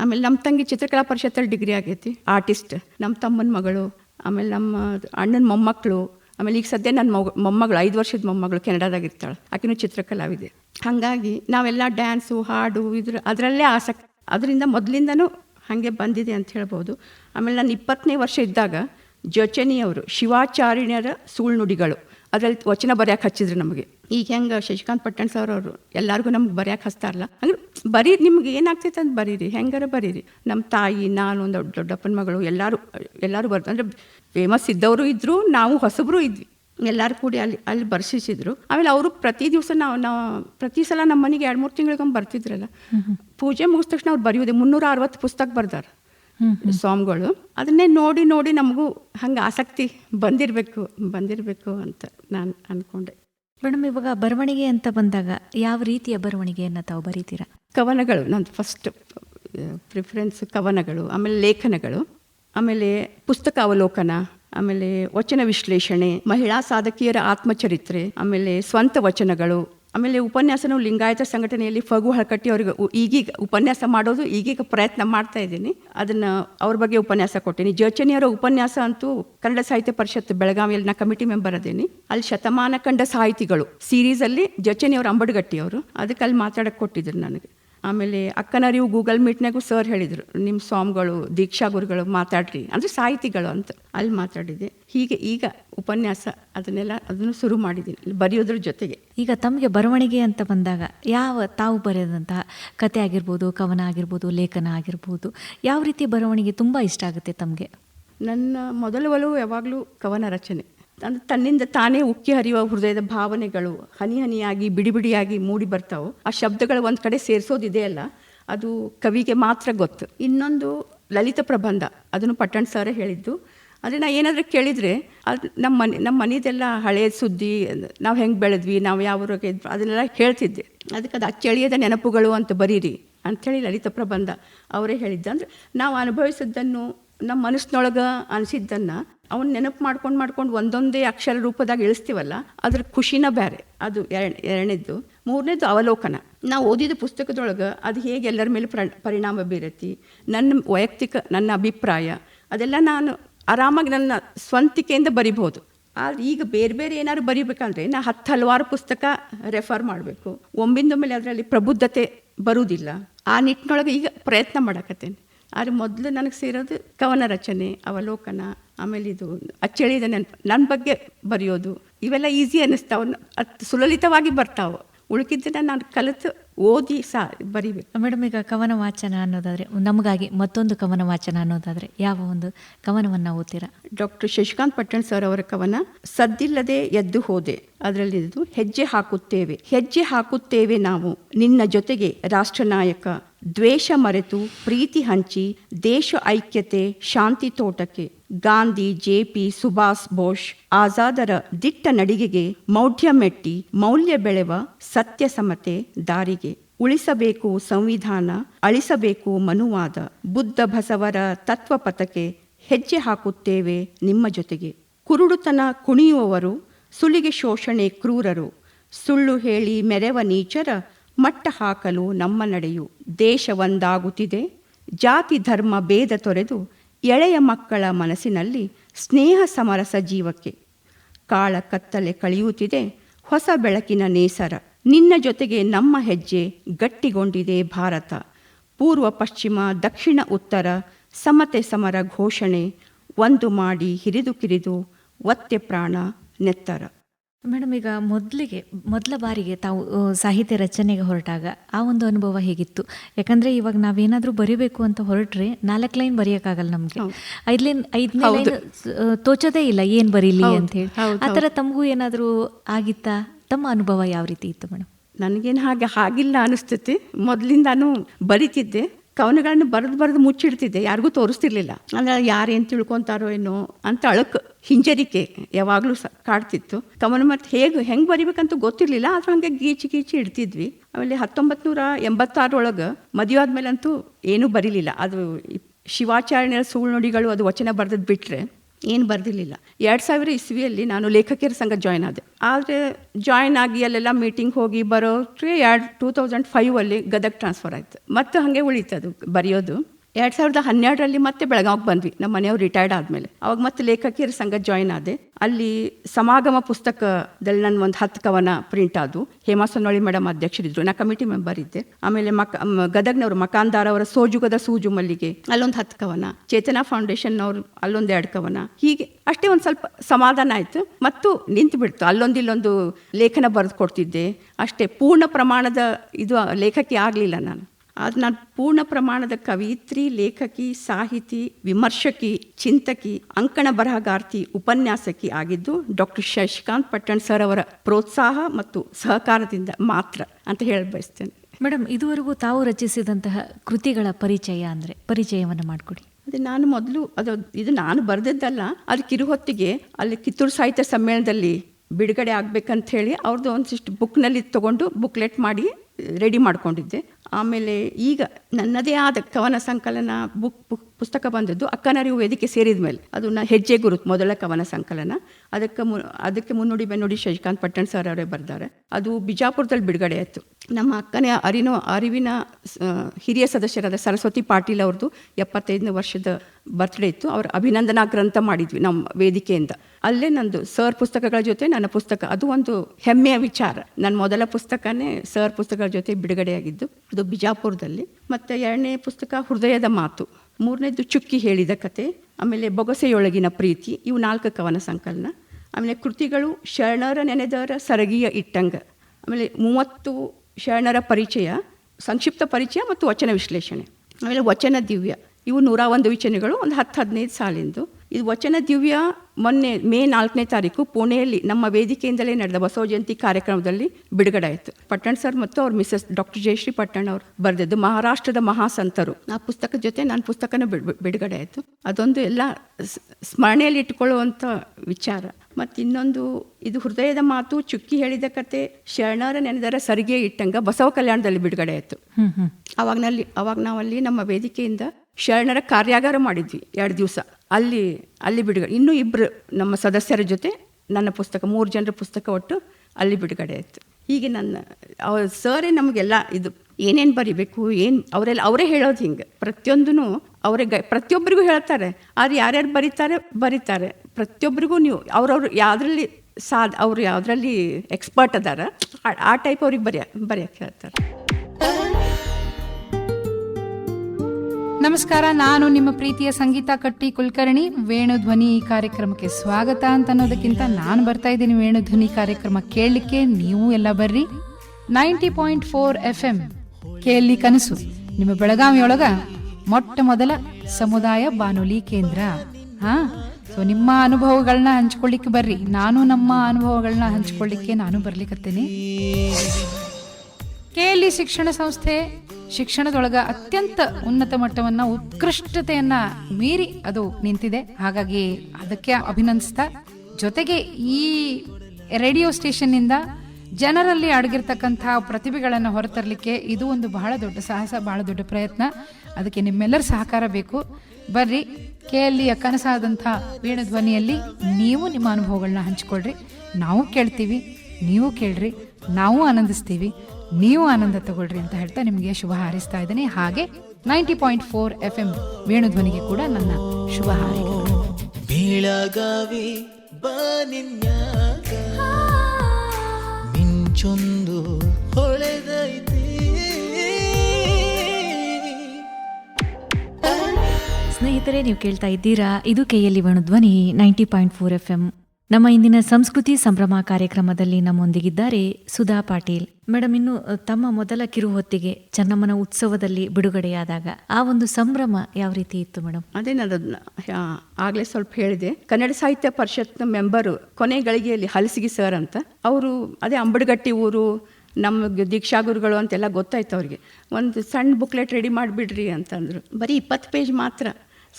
[SPEAKER 2] ಆಮೇಲೆ ನಮ್ಮ ತಂಗಿ ಚಿತ್ರಕಲಾ ಪರಿಷತ್ತಲ್ಲಿ ಡಿಗ್ರಿ ಆಗೈತಿ ಆರ್ಟಿಸ್ಟ್ ನಮ್ಮ ತಮ್ಮನ ಮಗಳು ಆಮೇಲೆ ನಮ್ಮ ಅಣ್ಣನ ಮೊಮ್ಮಕ್ಕಳು ಆಮೇಲೆ ಈಗ ಸದ್ಯ ನನ್ನ ಮಗ ಮೊಮ್ಮಗಳು ಐದು ವರ್ಷದ ಮೊಮ್ಮಗಳು ಕೆನಡಾದಾಗ ಇರ್ತಾಳೆ. ಆಕೆನೂ ಚಿತ್ರಕಲಾವಿದೆ. ಹಾಗಾಗಿ ನಾವೆಲ್ಲ ಡ್ಯಾನ್ಸು, ಹಾಡು, ಇದ್ರ, ಅದರಲ್ಲೇ ಆಸಕ್ತಿ. ಅದರಿಂದ ಮೊದಲಿಂದನೂ ಹಾಗೆ ಬಂದಿದೆ ಅಂತ ಹೇಳ್ಬೋದು. ಆಮೇಲೆ ನಾನು ಇಪ್ಪತ್ತನೇ ವರ್ಷ ಇದ್ದಾಗ ಜೊಚನಿಯವರು, ಶಿವಾಚಾರ್ಯರ ಸುಳ್ನುಡಿಗಳು ಅದರಲ್ಲಿ ವಚನ ಬರೆಯೋಕೆ ಹಚ್ಚಿದ್ರು ನಮಗೆ. ಈಗ ಹೆಂಗೆ ಶಶಿಕಾಂತ್ ಪಟ್ಟಣ್ ಸರ್ ಅವರು, ಎಲ್ಲರಿಗೂ ನಮ್ಗೆ ಬರೆಯೋಕೆ ಹಚ್ತಾರಲ್ಲ. ಅಂದ್ರೆ ಬರೀ ನಿಮ್ಗೆ ಏನಾಗ್ತೈತೆ ಅಂತ ಬರೀರಿ, ಹೆಂಗಾರ ಬರೀರಿ. ನಮ್ಮ ತಾಯಿ, ನಾನು, ದೊಡ್ಡ, ದೊಡ್ಡಪ್ಪನ ಮಗಳು, ಎಲ್ಲರೂ ಎಲ್ಲರೂ ಬರ್ತಾರೆ ಅಂದರೆ ಫೇಮಸ್ ಇದ್ದವರು ಇದ್ದರು ನಾವು ಹೊಸಬರು ಇದ್ವಿ. ಎಲ್ಲರೂ ಕೂಡಿ ಅಲ್ಲಿ ಅಲ್ಲಿ ಬರ್ಸಿಸಿದ್ರು. ಆಮೇಲೆ ಅವರು ಪ್ರತಿ ದಿವಸ ನಾವು ನಾವು ಪ್ರತಿ ಸಲ ನಮ್ಮ ಮನೆಗೆ ಎರಡು ಮೂರು ತಿಂಗಳಿಗೊಮ್ಮೆ ಬರ್ತಿದ್ರಲ್ಲ. ಪೂಜೆ ಮುಗಿದ ತಕ್ಷಣ ಅವ್ರು ಬರೆಯೋದೆ ಮುನ್ನೂರ ಅರವತ್ತು ಪುಸ್ತಕ ಬರ್ದಾರ
[SPEAKER 1] ಸಾಂಗ್ಗಳು
[SPEAKER 2] ಸ್ವಾಮಿಗಳು. ಅದನ್ನೇ ನೋಡಿ ನೋಡಿ ನಮಗೂ ಹಂಗೆ ಆಸಕ್ತಿ ಬಂದಿರಬೇಕು ಬಂದಿರಬೇಕು ಅಂತ ನಾನು ಅಂದ್ಕೊಂಡೆ
[SPEAKER 1] ಮೇಡಮ್ ಇವಾಗ ಬರವಣಿಗೆ ಅಂತ ಬಂದಾಗ ಯಾವ ರೀತಿಯ ಬರವಣಿಗೆಯನ್ನು ತಾವು ಬರೀತೀರಾ?
[SPEAKER 2] ಕವನಗಳು. ನಂದು ಫಸ್ಟ್ ಪ್ರಿಫರೆನ್ಸ್ ಕವನಗಳು ಆಮೇಲೆ ಲೇಖನಗಳು ಆಮೇಲೆ ಪುಸ್ತಕ ಅವಲೋಕನ ಆಮೇಲೆ ವಚನ ವಿಶ್ಲೇಷಣೆ, ಮಹಿಳಾ ಸಾಧಕಿಯರ ಆತ್ಮಚರಿತ್ರೆ, ಆಮೇಲೆ ಸ್ವಂತ ವಚನಗಳು, ಆಮೇಲೆ ಉಪನ್ಯಾಸನು ಲಿಂಗಾಯತ ಸಂಘಟನೆಯಲ್ಲಿ ಫಗು ಹಳಕಟ್ಟಿ ಅವ್ರಿಗೆ ಈಗೀಗ ಉಪನ್ಯಾಸ ಮಾಡೋದು ಈಗೀಗ ಪ್ರಯತ್ನ ಮಾಡ್ತಾ ಇದ್ದೀನಿ. ಅದನ್ನು ಅವ್ರ ಬಗ್ಗೆ ಉಪನ್ಯಾಸ ಕೊಟ್ಟೀನಿ ಜೋಚನಿಯವರ ಉಪನ್ಯಾಸ ಅಂತೂ ಕನ್ನಡ ಸಾಹಿತ್ಯ ಪರಿಷತ್ ಬೆಳಗಾವಿಯಲ್ಲಿ ನಾ ಕಮಿಟಿ ಮೆಂಬರ್ ಅದೇನಿ. ಅಲ್ಲಿ ಶತಮಾನ ಕಂಡ ಸಾಹಿತಿಗಳು ಸೀರೀಸಲ್ಲಿ ಜೋಚನಿಯವರು, ಅಂಬಡ್ಗಟ್ಟಿಯವರು ಅದಕ್ಕೆ ಅಲ್ಲಿ ಮಾತಾಡಕ್ಕೆ ಕೊಟ್ಟಿದ್ರು ನನಗೆ. ಆಮೇಲೆ ಅಕ್ಕನರಿವು ಗೂಗಲ್ ಮೀಟ್ನಾಗೂ ಸರ್ ಹೇಳಿದರು ನಿಮ್ಮ ಸ್ವಾಮಿಗಳು ದೀಕ್ಷಾ ಗುರುಗಳು ಮಾತಾಡ್ರಿ. ಅಂದರೆ ಸಾಹಿತಿಗಳು ಅಂತ ಅಲ್ಲಿ ಮಾತಾಡಿದೆ ಹೀಗೆ ಈಗ ಉಪನ್ಯಾಸ ಅದನ್ನೆಲ್ಲ ಅದನ್ನು ಶುರು ಮಾಡಿದ್ದೀನಿ ಬರೆಯೋದ್ರ ಜೊತೆಗೆ.
[SPEAKER 1] ಈಗ ತಮಗೆ ಬರವಣಿಗೆ ಅಂತ ಬಂದಾಗ ಯಾವ ತಾವು ಬರೆದಂತಹ ಕತೆ ಆಗಿರ್ಬೋದು ಕವನ ಆಗಿರ್ಬೋದು ಲೇಖನ ಆಗಿರ್ಬೋದು ಯಾವ ರೀತಿ ಬರವಣಿಗೆ ತುಂಬ ಇಷ್ಟ ಆಗುತ್ತೆ ತಮಗೆ?
[SPEAKER 2] ನನ್ನ ಮೊದಲ ಒಲವು ಯಾವಾಗಲೂ ಕವನ ರಚನೆ. ಅಂದ್ರೆ ತನ್ನಿಂದ ತಾನೇ ಉಕ್ಕಿ ಹರಿಯುವ ಹೃದಯದ ಭಾವನೆಗಳು ಹನಿ ಹನಿಯಾಗಿ, ಬಿಡಿ ಬಿಡಿಯಾಗಿ ಮೂಡಿ ಬರ್ತಾವೆ. ಆ ಶಬ್ದಗಳು ಒಂದು ಕಡೆ ಸೇರಿಸೋದಿದೆಯಲ್ಲ ಅದು ಕವಿಗೆ ಮಾತ್ರ ಗೊತ್ತು. ಇನ್ನೊಂದು ಲಲಿತ ಪ್ರಬಂಧ, ಅದನ್ನು ಪಟ್ಟಣ ಸಾರೇ ಹೇಳಿದ್ದು. ಅಂದರೆ ನಾ ಏನಾದರೂ ಕೇಳಿದರೆ, ಅದು ನಮ್ಮ ಮನೆ ನಮ್ಮ ಮನೆದೆಲ್ಲ ಹಳೆಯ ಸುದ್ದಿ, ನಾವು ಹೆಂಗೆ ಬೆಳೆದ್ವಿ, ನಾವು ಯಾವ ಊರಾಗ ಅದನ್ನೆಲ್ಲ ಹೇಳ್ತಿದ್ದೆ ಅದಕ್ಕೆ ಅದು ಅಚ್ಚಳಿಯದ ನೆನಪುಗಳು ಅಂತ ಬರೀರಿ ಅಂಥೇಳಿ ಲಲಿತ ಪ್ರಬಂಧ ಅವರೇ ಹೇಳಿದ್ದ. ಅಂದರೆ ನಾವು ಅನುಭವಿಸಿದ್ದನ್ನು ನಮ್ಮ ಮನಸ್ಸಿನೊಳಗೆ ಅನಿಸಿದ್ದನ್ನು ಅವನ್ನ ನೆನಪು ಮಾಡ್ಕೊಂಡು ಮಾಡ್ಕೊಂಡು ಒಂದೊಂದೇ ಅಕ್ಷರ ರೂಪದಾಗ ಇಳಿಸ್ತೀವಲ್ಲ, ಅದ್ರ ಖುಷಿನ ಬೇರೆ ಅದು ಎರಡನೇದು ಎರಡನೇದ್ದು. ಮೂರನೇದು ಅವಲೋಕನ. ನಾವು ಓದಿದ ಪುಸ್ತಕದೊಳಗೆ ಅದು ಹೇಗೆ ಎಲ್ಲರ ಮೇಲೆ ಪ್ರ, ಪರಿಣಾಮ ಬೀರತಿ, ನನ್ನ ವೈಯಕ್ತಿಕ, ನನ್ನ ಅಭಿಪ್ರಾಯ, ಅದೆಲ್ಲ ನಾನು ಆರಾಮಾಗಿ ನನ್ನ ಸ್ವಂತಿಕೆಯಿಂದ ಬರಿಬೋದು. ಆದ್ರೆ ಈಗ ಬೇರೆ ಬೇರೆ ಏನಾದ್ರು ಬರಿಬೇಕಂದ್ರೆ ನಾ ಹತ್ತು ಹಲವಾರು ಪುಸ್ತಕ ರೆಫರ್ ಮಾಡಬೇಕು. ಒಮ್ಮಿಂದ ಮೇಲೆ ಅದರಲ್ಲಿ ಪ್ರಬುದ್ಧತೆ ಬರುವುದಿಲ್ಲ ಆ ನಿಟ್ಟಿನೊಳಗೆ ಈಗ ಪ್ರಯತ್ನ ಮಾಡಕತ್ತೇನೆ. ಆದರೆ ಮೊದಲು ನನಗೆ ಸೇರೋದು ಕವನ ರಚನೆ, ಅವಲೋಕನ ಆಮೇಲೆ ಇದು ಅಚ್ಚಳಿದ ನೆನಪು ನನ್ನ ಬಗ್ಗೆ ಬರೆಯೋದು ಇವೆಲ್ಲ ಈಸಿ ಅನ್ನಿಸ್ತಾವ. ಅದು ಸುಲಲಿತವಾಗಿ ಬರ್ತಾವೆ. ಉಳುಕಿದ್ದನ್ನ ನಾನು ಕಲಿತು ಓದಿ ಸಾ ಬರಿಬೇಕು.
[SPEAKER 1] ಮೇಡಮ್ ಈಗ ಕವನ ವಾಚನ ಅನ್ನೋದಾದರೆ ನಮಗಾಗಿ ಮತ್ತೊಂದು ಕವನ ವಾಚನ ಅನ್ನೋದಾದರೆ ಯಾವ ಒಂದು ಕವನವನ್ನು ಓದ್ತೀರಾ?
[SPEAKER 2] ಡಾಕ್ಟರ್ ಶಶಿಕಾಂತ್ ಪಟ್ಟಣ್ ಸರ್ ಅವರ ಕವನ ಸದ್ದಿಲ್ಲದೆ ಎದ್ದು ಹೋದೆ. ಅದರಲ್ಲಿ ಇದು ಹೆಜ್ಜೆ ಹಾಕುತ್ತೇವೆ. ಹೆಜ್ಜೆ ಹಾಕುತ್ತೇವೆ ನಾವು ನಿನ್ನ ಜೊತೆಗೆ ರಾಷ್ಟ್ರನಾಯಕ. ದ್ವೇಷ ಮರೆತು ಪ್ರೀತಿ ಹಂಚಿ ದೇಶ ಐಕ್ಯತೆ ಶಾಂತಿ ತೋಟಕ್ಕೆ. ಗಾಂಧಿ ಜೆಪಿ ಸುಭಾಷ್ ಬೋಸ್ ಆಜಾದರ ದಿಟ್ಟ ನಡಿಗೆಗೆ ಮೌಢ್ಯ ಮೆಟ್ಟಿ ಮೌಲ್ಯ ಬೆಳೆವ ಸತ್ಯ ಸಮತೆ ದಾರಿಗೆ. ಉಳಿಸಬೇಕು ಸಂವಿಧಾನ, ಅಳಿಸಬೇಕು ಮನುವಾದ. ಬುದ್ಧ ಬಸವರ ತತ್ವ ಪಥಕ್ಕೆ ಹೆಜ್ಜೆ ಹಾಕುತ್ತೇವೆ ನಿಮ್ಮ ಜೊತೆಗೆ. ಕುರುಡುತನ ಕುಣಿಯುವವರು, ಸುಲಿಗೆ ಶೋಷಣೆ ಕ್ರೂರರು. ಸುಳ್ಳು ಹೇಳಿ ಮೆರೆವ ನೀಚರ ಮಟ್ಟ ಹಾಕಲು ನಮ್ಮ ನಡೆಯು. ದೇಶ ಒಂದಾಗುತ್ತಿದೆ. ಜಾತಿ, ಧರ್ಮ, ಭೇದ ತೊರೆದು ಎಳೆಯ ಮಕ್ಕಳ ಮನಸ್ಸಿನಲ್ಲಿ ಸ್ನೇಹ ಸಮರಸ ಜೀವಕ್ಕೆ. ಕಾಳ ಕತ್ತಲೆ ಕಳೆಯುತ್ತಿದೆ. ಹೊಸ ಬೆಳಕಿನ ನೇಸರ. ನಿನ್ನ ಜೊತೆಗೆ ನಮ್ಮ ಹೆಜ್ಜೆ ಗಟ್ಟಿಗೊಂಡಿದೆ ಭಾರತ. ಪೂರ್ವ, ಪಶ್ಚಿಮ, ದಕ್ಷಿಣ, ಉತ್ತರ, ಸಮತೆ ಸಮರ ಘೋಷಣೆ, ಒಂದು ಮಾಡಿ ಹಿರಿದು ಕಿರಿದು ಒತ್ತೆ ಪ್ರಾಣ, ನೆತ್ತರ.
[SPEAKER 1] ಮೇಡಮ್ ಈಗ ಮೊದಲಿಗೆ ಮೊದಲ ಬಾರಿಗೆ ತಾವು ಸಾಹಿತ್ಯ ರಚನೆಗೆ ಹೊರಟಾಗ ಆ ಒಂದು ಅನುಭವ ಹೇಗಿತ್ತು? ಯಾಕಂದ್ರೆ ಇವಾಗ ನಾವೇನಾದರೂ ಬರೀಬೇಕು ಅಂತ ಹೊರಟ್ರೆ ನಾಲ್ಕು ಲೈನ್ ಬರೆಯೋಕ್ಕಾಗಲ್ಲ ನಮಗೆ.
[SPEAKER 2] ಐದ್ಲೈನ್
[SPEAKER 1] ಐದ್ ಲೈನ್ ಐದನೇ ಲೈನ್ ತೋಚೋದೇ ಇಲ್ಲ ಏನು ಬರೀಲಿ
[SPEAKER 2] ಅಂತೇಳಿ
[SPEAKER 1] ಅಂತ ಹೇಳಿ.
[SPEAKER 2] ಹೌದು,
[SPEAKER 1] ಆ ಥರ ತಮಗೂ ಏನಾದರೂ ಆಗಿತ್ತಾ? ತಮ್ಮ ಅನುಭವ ಯಾವ ರೀತಿ ಇತ್ತು ಮೇಡಮ್?
[SPEAKER 2] ನನಗೇನು ಹಾಗೆ ಹಾಗಿಲ್ಲ ಅನಿಸ್ತೈತಿ. ಮೊದಲಿಂದಾನು ಬರಿತಿದ್ದೆ. ಕವನಗಳನ್ನು ಬರೆದು ಬರೆದು ಮುಚ್ಚಿಡ್ತಿದ್ದೆ. ಯಾರಿಗೂ ತೋರಿಸ್ತಿರ್ಲಿಲ್ಲ. ಅಂದ್ರೆ ಯಾರೇನು ತಿಳ್ಕೊತಾರೋ ಏನೋ ಅಂತ ಅಳಕ್ ಹಿಂಜರಿಕೆ ಯಾವಾಗಲೂ ಸ ಕಾಡ್ತಿತ್ತು. ಕವನ ಮತ್ತು ಹೇಗೆ, ಹೆಂಗೆ ಬರಿಬೇಕಂತ ಗೊತ್ತಿರಲಿಲ್ಲ. ಆದ್ರೂ ಹಂಗೆ ಗೀಚಿ ಗೀಚಿ ಇಡ್ತಿದ್ವಿ. ಆಮೇಲೆ ಹತ್ತೊಂಬತ್ತು ನೂರ ಎಂಬತ್ತಾರೊಳಗೆ ಮದುವೆ ಆದಮೇಲಂತೂ ಏನೂ ಬರೀಲಿಲ್ಲ. ಅದು ಶಿವಾಚಾರ್ಯರ ಸುಳ್ಳು ನುಡಿಗಳು ಅದು ವಚನ ಬರೆದದ್ದು ಬಿಟ್ಟರೆ ಏನು ಬರ್ದಿರಲಿಲ್ಲ. ಎರಡು ಸಾವಿರ ಇಸ್ವಿಯಲ್ಲಿ ನಾನು ಲೇಖಕಿಯರ ಸಂಘ ಜಾಯ್ನ್ ಆದೆ. ಆದರೆ ಜಾಯ್ನ್ ಆಗಿ ಅಲ್ಲೆಲ್ಲ ಮೀಟಿಂಗ್ ಹೋಗಿ ಬರೋಕ್ಕೆ ಎರಡು ಟೂ ತೌಸಂಡ್ ಫೈವಲ್ಲಿ ಗದಗ್ ಟ್ರಾನ್ಸ್ಫರ್ ಆಯಿತು. ಮತ್ತೆ ಹಾಗೆ ಉಳೀತು ಅದು ಬರೆಯೋದು. ಎರಡು ಸಾವಿರದ ಹನ್ನೆರಡರಲ್ಲಿ ಮತ್ತೆ ಬೆಳಗಾವಿಗೆ ಬಂದ್ವಿ. ನಮ್ಮ ಮನೆಯವ್ರು ರಿಟೈರ್ಡ್ ಆದಮೇಲೆ. ಅವಾಗ ಮತ್ತೆ ಲೇಖಕಿಯರ ಸಂಘ ಜಾಯ್ನ್ ಆದೆ. ಅಲ್ಲಿ ಸಮಾಗಮ ಪುಸ್ತಕದಲ್ಲಿ ನನ್ನ ಒಂದು ಹತ್ತು ಕವನ ಪ್ರಿಂಟ್ ಆದವು. ಹೇಮಾ ಸೊನ್ನೊಳ್ಳಿ ಮೇಡಮ್ ಅಧ್ಯಕ್ಷರಿದ್ರು. ನಾ ಕಮಿಟಿ ಮೆಂಬರ್ ಇದ್ದೆ. ಆಮೇಲೆ ಮಕ ಗದಗ್ನವರು ಮಕಾನ್ದಾರ್ ಅವರ ಸೋಜುಗದ ಸೂಜು ಮಲ್ಲಿಗೆ ಅಲ್ಲೊಂದು ಹತ್ತು ಕವನ, ಚೇತನಾ ಫೌಂಡೇಶನ್ ಅವ್ರು ಅಲ್ಲೊಂದು ಎರಡು ಕವನ. ಹೀಗೆ ಅಷ್ಟೇ ಒಂದು ಸ್ವಲ್ಪ ಸಮಾಧಾನ ಆಯಿತು. ಮತ್ತು ನಿಂತು ಬಿಡ್ತು. ಅಲ್ಲೊಂದಿಲ್ಲೊಂದು ಲೇಖನ ಬರೆದು ಕೊಡ್ತಿದ್ದೆ. ಅಷ್ಟೇ ಪೂರ್ಣ ಪ್ರಮಾಣದ ಇದು ಲೇಖಕಿ ಆಗಲಿಲ್ಲ ನಾನು. ಅದು ನಾನು ಪೂರ್ಣ ಪ್ರಮಾಣದ ಕವಿತ್ರಿ ಲೇಖಕಿ ಸಾಹಿತಿ ವಿಮರ್ಶಕಿ ಚಿಂತಕಿ ಅಂಕಣ ಬರಹಗಾರ್ತಿ ಉಪನ್ಯಾಸಕಿ ಆಗಿದ್ದು ಡಾಕ್ಟರ್ ಶಶಿಕಾಂತ್ ಪಟ್ಟಣ್ ಸರ್ ಅವರ ಪ್ರೋತ್ಸಾಹ ಮತ್ತು ಸಹಕಾರದಿಂದ ಮಾತ್ರ ಅಂತ ಹೇಳ ಬಯಸ್ತೇನೆ.
[SPEAKER 1] ಮೇಡಮ್ ಇದುವರೆಗೂ ತಾವು ರಚಿಸಿದಂತಹ ಕೃತಿಗಳ ಪರಿಚಯ ಅಂದರೆ ಪರಿಚಯವನ್ನು ಮಾಡಿಕೊಡಿ.
[SPEAKER 2] ಅದೇ ನಾನು ಮೊದಲು ಅದು ಇದು ನಾನು ಬರೆದಿದ್ದಲ್ಲ ಅದು ಕಿರುಹೊತ್ತಿಗೆ ಅಲ್ಲಿ ಕಿತ್ತೂರು ಸಾಹಿತ್ಯ ಸಮ್ಮೇಳನದಲ್ಲಿ ಬಿಡುಗಡೆ ಆಗ್ಬೇಕಂತ ಹೇಳಿ ಅವ್ರದ್ದು ಒಂದಿಷ್ಟು ಬುಕ್ನಲ್ಲಿ ತಗೊಂಡು ಬುಕ್ಲೆಟ್ ಮಾಡಿ ರೆಡಿ ಮಾಡಿಕೊಂಡಿದ್ದೆ. ಆಮೇಲೆ ಈಗ ನನ್ನದೇ ಆದ ಕವನ ಸಂಕಲನ ಬುಕ್ ಪುಸ್ತಕ ಬಂದದ್ದು ಅಕ್ಕನರಿವು ವೇದಿಕೆ ಸೇರಿದ ಮೇಲೆ. ಅದು ನಾ ಹೆಜ್ಜೆ ಗುರುತು ಮೊದಲ ಕವನ ಸಂಕಲನ. ಅದಕ್ಕೆ ಮು, ಅದಕ್ಕೆ ಮುನ್ನುಡಿ ಬೆನ್ನುಡಿ ಶಶಿಕಾಂತ್ ಪಟ್ಟಣ್ ಸರ್ ಅವರೇ ಬರ್ದಾರೆ. ಅದು ಬಿಜಾಪುರದಲ್ಲಿ ಬಿಡುಗಡೆ ಆಯಿತು. ನಮ್ಮ ಅಕ್ಕನೇ ಅರಿನೋ ಅರಿವಿನ ಹಿರಿಯ ಸದಸ್ಯರಾದ ಸರಸ್ವತಿ ಪಾಟೀಲ್ ಅವ್ರದ್ದು ಎಪ್ಪತ್ತೈದನೇ ವರ್ಷದ ಬರ್ತ್ಡೇ ಇತ್ತು. ಅವ್ರ ಅಭಿನಂದನಾ ಗ್ರಂಥ ಮಾಡಿದ್ವಿ ನಮ್ಮ ವೇದಿಕೆಯಿಂದ. ಅಲ್ಲೇ ನಂದು ಸರ್ ಪುಸ್ತಕಗಳ ಜೊತೆ ನನ್ನ ಪುಸ್ತಕ, ಅದು ಒಂದು ಹೆಮ್ಮೆಯ ವಿಚಾರ. ನನ್ನ ಮೊದಲ ಪುಸ್ತಕನೇ ಸರ್ ಪುಸ್ತಕಗಳ ಜೊತೆ ಬಿಡುಗಡೆಯಾಗಿದ್ದು, ಅದು ಬಿಜಾಪುರದಲ್ಲಿ. ಮತ್ತು ಎರಡನೇ ಪುಸ್ತಕ ಹೃದಯದ ಮಾತು. ಮೂರನೇದು ಚುಕ್ಕಿ ಹೇಳಿದ ಕತೆ, ಆಮೇಲೆ ಬೊಗಸೆಯೊಳಗಿನ ಪ್ರೀತಿ, ಇವು ನಾಲ್ಕು ಕವನ ಸಂಕಲನ. ಆಮೇಲೆ ಕೃತಿಗಳು ಶರಣರ ನೆನೆದರ ಸರಗಿಯ ಇಟ್ಟಂಗ. ಆಮೇಲೆ ಮೂವತ್ತು ಶರಣರ ಪರಿಚಯ, ಸಂಕ್ಷಿಪ್ತ ಪರಿಚಯ ಮತ್ತು ವಚನ ವಿಶ್ಲೇಷಣೆ. ಆಮೇಲೆ ವಚನ ದಿವ್ಯ. ಇವು ನೂರ ಒಂದು ವಿಚನೆಗಳು, ಒಂದು ಹತ್ತು ಹದಿನೈದು ಸಾಲಿಂದು. ಇದು ವಚನ ದಿವ್ಯ ಮೊನ್ನೆ, ಮೇ ನಾಲ್ಕನೇ ತಾರೀಕು ಪುಣೆಯಲ್ಲಿ ನಮ್ಮ ವೇದಿಕೆಯಿಂದಲೇ ನಡೆದ ಬಸವ ಜಯಂತಿ ಕಾರ್ಯಕ್ರಮದಲ್ಲಿ ಬಿಡುಗಡೆ ಆಯಿತು. ಪಟ್ಟಣ್ ಸರ್ ಮತ್ತು ಅವ್ರ ಮಿಸಸ್ ಡಾಕ್ಟರ್ ಜಯಶ್ರೀ ಪಟ್ಟಣ್ ಅವರು ಬರೆದಿದ್ದು ಮಹಾರಾಷ್ಟ್ರದ ಮಹಾಸಂತರು. ಆ ಪುಸ್ತಕದ ಜೊತೆ ನನ್ನ ಪುಸ್ತಕನ ಬಿಡ್- ಬಿಡುಗಡೆ ಆಯಿತು. ಅದೊಂದು ಎಲ್ಲ ಸ್ಮರಣೆಯಲ್ಲಿ ಇಟ್ಕೊಳ್ಳುವಂಥ ವಿಚಾರ. ಮತ್ತು ಇನ್ನೊಂದು ಇದು ಹೃದಯದ ಮಾತು ಚುಕ್ಕಿ ಹೇಳಿದ ಕತೆ ಶರಣರ ನೆನೆದರ ಸರಿಗೆ ಇಟ್ಟಂಗ ಬಸವ ಕಲ್ಯಾಣದಲ್ಲಿ ಬಿಡುಗಡೆ ಆಯಿತು. ಅವಾಗ ನಲ್ಲಿ ಅವಾಗ ನಾವಲ್ಲಿ ನಮ್ಮ ವೇದಿಕೆಯಿಂದ ಶರಣರ ಕಾರ್ಯಾಗಾರ ಮಾಡಿದ್ವಿ ಎರಡು ದಿವಸ. ಅಲ್ಲಿ ಅಲ್ಲಿ ಬಿಡುಗಡೆ ಇನ್ನೂ ಇಬ್ಬರು ನಮ್ಮ ಸದಸ್ಯರ ಜೊತೆ ನನ್ನ ಪುಸ್ತಕ ಮೂರು ಜನರ ಪುಸ್ತಕ ಒಟ್ಟು ಅಲ್ಲಿ ಬಿಡುಗಡೆ ಆಯಿತು. ಹೀಗೆ ನನ್ನ ಅವ್ರ ಸರೇ ನಮಗೆಲ್ಲ ಇದು ಏನೇನು ಬರಿಬೇಕು ಏನು ಅವರೆಲ್ಲ ಅವರೇ ಹೇಳೋದು ಹಿಂಗೆ. ಪ್ರತಿಯೊಂದೂ ಅವರೇ ಗೈ ಪ್ರತಿಯೊಬ್ಬರಿಗೂ ಹೇಳ್ತಾರೆ. ಆದ್ರೆ ಯಾರ್ಯಾರು ಬರೀತಾರೆ ಬರೀತಾರೆ. ಪ್ರತಿಯೊಬ್ಬರಿಗೂ ನೀವು, ಅವ್ರವ್ರು ಯಾವುದ್ರಲ್ಲಿ ಸಾಧ ಅವ್ರು ಯಾವುದ್ರಲ್ಲಿ ಎಕ್ಸ್ಪರ್ಟ್ ಅದಾರ, ಆ- ಟೈಪ್ ಅವ್ರಿಗೆ ಬರೆಯ ಬರೆಯಕ್ಕೆ ಹೇಳ್ತಾರೆ.
[SPEAKER 3] ನಮಸ್ಕಾರ, ನಾನು ನಿಮ್ಮ ಪ್ರೀತಿಯ ಸಂಗೀತ ಕಟ್ಟಿ ಕುಲಕರ್ಣಿ, ವೇಣುಧ್ವನಿ ಈ ಕಾರ್ಯಕ್ರಮಕ್ಕೆ ಸ್ವಾಗತ ಅಂತ ಅನ್ನೋದಕ್ಕಿಂತ ನಾನು ಬರ್ತಾ ಇದ್ದೀನಿ ವೇಣುಧ್ವನಿ ಕಾರ್ಯಕ್ರಮ ಕೇಳಲಿಕ್ಕೆ, ನೀವು ಎಲ್ಲ ಬರ್ರಿ. Ninety point four F M ಕೇಳಿ ಕನಸು. ನಿಮ್ಮ ಬೆಳಗಾವಿಯೊಳಗ ಮೊಟ್ಟ ಮೊದಲ ಸಮುದಾಯ ಬಾನುಲಿ ಕೇಂದ್ರ. ಹಾ ಸೊ ನಿಮ್ಮ ಅನುಭವಗಳನ್ನ ಹಂಚ್ಕೊಳ್ಳಿಕ್ಕೆ ಬರ್ರಿ. ನಾನು ನಮ್ಮ ಅನುಭವಗಳನ್ನ ಹಂಚ್ಕೊಳ್ಳಿಕ್ಕೆ ನಾನು ಬರ್ಲಿಕ್ಕತ್ತೇನೆ ಕೆಎಲ್ಇ ಶಿಕ್ಷಣ ಸಂಸ್ಥೆ ಶಿಕ್ಷಣದೊಳಗ ಅತ್ಯಂತ ಉನ್ನತ ಮಟ್ಟವನ್ನ, ಉತ್ಕೃಷ್ಟತೆಯನ್ನ ಮೀರಿ ಅದು ನಿಂತಿದೆ. ಹಾಗಾಗಿ ಅದಕ್ಕೆ ಅಭಿನಂದಿಸ್ತಾ, ಜೊತೆಗೆ ಈ ರೇಡಿಯೋ ಸ್ಟೇಷನ್ ಇಂದ ಜನರಲ್ಲಿ ಅಡಗಿರ್ತಕ್ಕಂಥ ಪ್ರತಿಭೆಗಳನ್ನು ಹೊರತರಲಿಕ್ಕೆ ಇದು ಒಂದು ಬಹಳ ದೊಡ್ಡ ಸಾಹಸ, ಬಹಳ ದೊಡ್ಡ ಪ್ರಯತ್ನ. ಅದಕ್ಕೆ ನಿಮ್ಮೆಲ್ಲರ ಸಹಕಾರ ಬೇಕು. ಬರ್ರಿ ಕೆಎಲ್ಇಯ ಕನಸಾದಂಥ ವೇಣುಧ್ವನಿಯಲ್ಲಿ ನೀವು ನಿಮ್ಮ ಅನುಭವಗಳನ್ನ ಹಂಚಿಕೊಳ್ರಿ. ನಾವು ಕೇಳ್ತೀವಿ, ನೀವು ಕೇಳ್ರಿ, ನಾವು ಆನಂದಿಸ್ತೀವಿ, ನೀವು ಆನಂದ ತಗೊಳ್ರಿ ಅಂತ ಹೇಳ್ತಾ ನಿಮಗೆ ಶುಭ ಹಾರೈಸ್ತಾ ಇದ್ದೀನಿ. ಹಾಗೆ ninety point four F M ವೇಣುಧ್ವನಿಗೆ ಕೂಡ ನನ್ನ ಶುಭ ಹಾರೈಕೆಗಳು
[SPEAKER 4] ಮಿಂಚೊಂದು ಹೊಳೆದೈತಿ.
[SPEAKER 1] ಸ್ನೇಹಿತರೆ, ನೀವು ಕೇಳ್ತಾ ಇದ್ದೀರಾ? ಇದು ಕೈಯಲ್ಲಿ ಒಣ ಧ್ವನಿ, ninety point four F M ನಮ್ಮ ಇಂದಿನ ಸಂಸ್ಕೃತಿ ಸಂಭ್ರಮ ಕಾರ್ಯಕ್ರಮದಲ್ಲಿ ನಮ್ಮೊಂದಿಗಿದ್ದಾರೆ ಸುಧಾ ಪಾಟೀಲ್. ಮೇಡಮ್ ಇನ್ನು ತಮ್ಮ ಮೊದಲ ಕಿರು ಹೊತ್ತಿಗೆ ಚೆನ್ನಮ್ಮನ ಉತ್ಸವದಲ್ಲಿ ಬಿಡುಗಡೆಯಾದಾಗ ಆ ಒಂದು ಸಂಭ್ರಮ ಯಾವ ರೀತಿ ಇತ್ತು ಮೇಡಮ್
[SPEAKER 2] ಅದೇ ನಾನು ಆಗಲೇ ಸ್ವಲ್ಪ ಹೇಳಿದೆ. ಕನ್ನಡ ಸಾಹಿತ್ಯ ಪರಿಷತ್ನ ಮೆಂಬರು ಕೊನೆ ಗಳಿಗೆಯಲ್ಲಿ ಹಲಸಿಗಿ ಸರ್ ಅಂತ, ಅವರು ಅದೇ ಅಂಬಡಗಟ್ಟಿ ಊರು, ನಮ್ಮ ದೀಕ್ಷಾ ಗುರುಗಳು ಅಂತೆಲ್ಲ ಗೊತ್ತಾಯ್ತು ಅವ್ರಿಗೆ. ಒಂದು ಸಣ್ಣ ಬುಕ್ಲೆಟ್ ರೆಡಿ ಮಾಡಿಬಿಡ್ರಿ ಅಂತಂದರು. ಬರೀ ಇಪ್ಪತ್ತು ಪೇಜ್ ಮಾತ್ರ.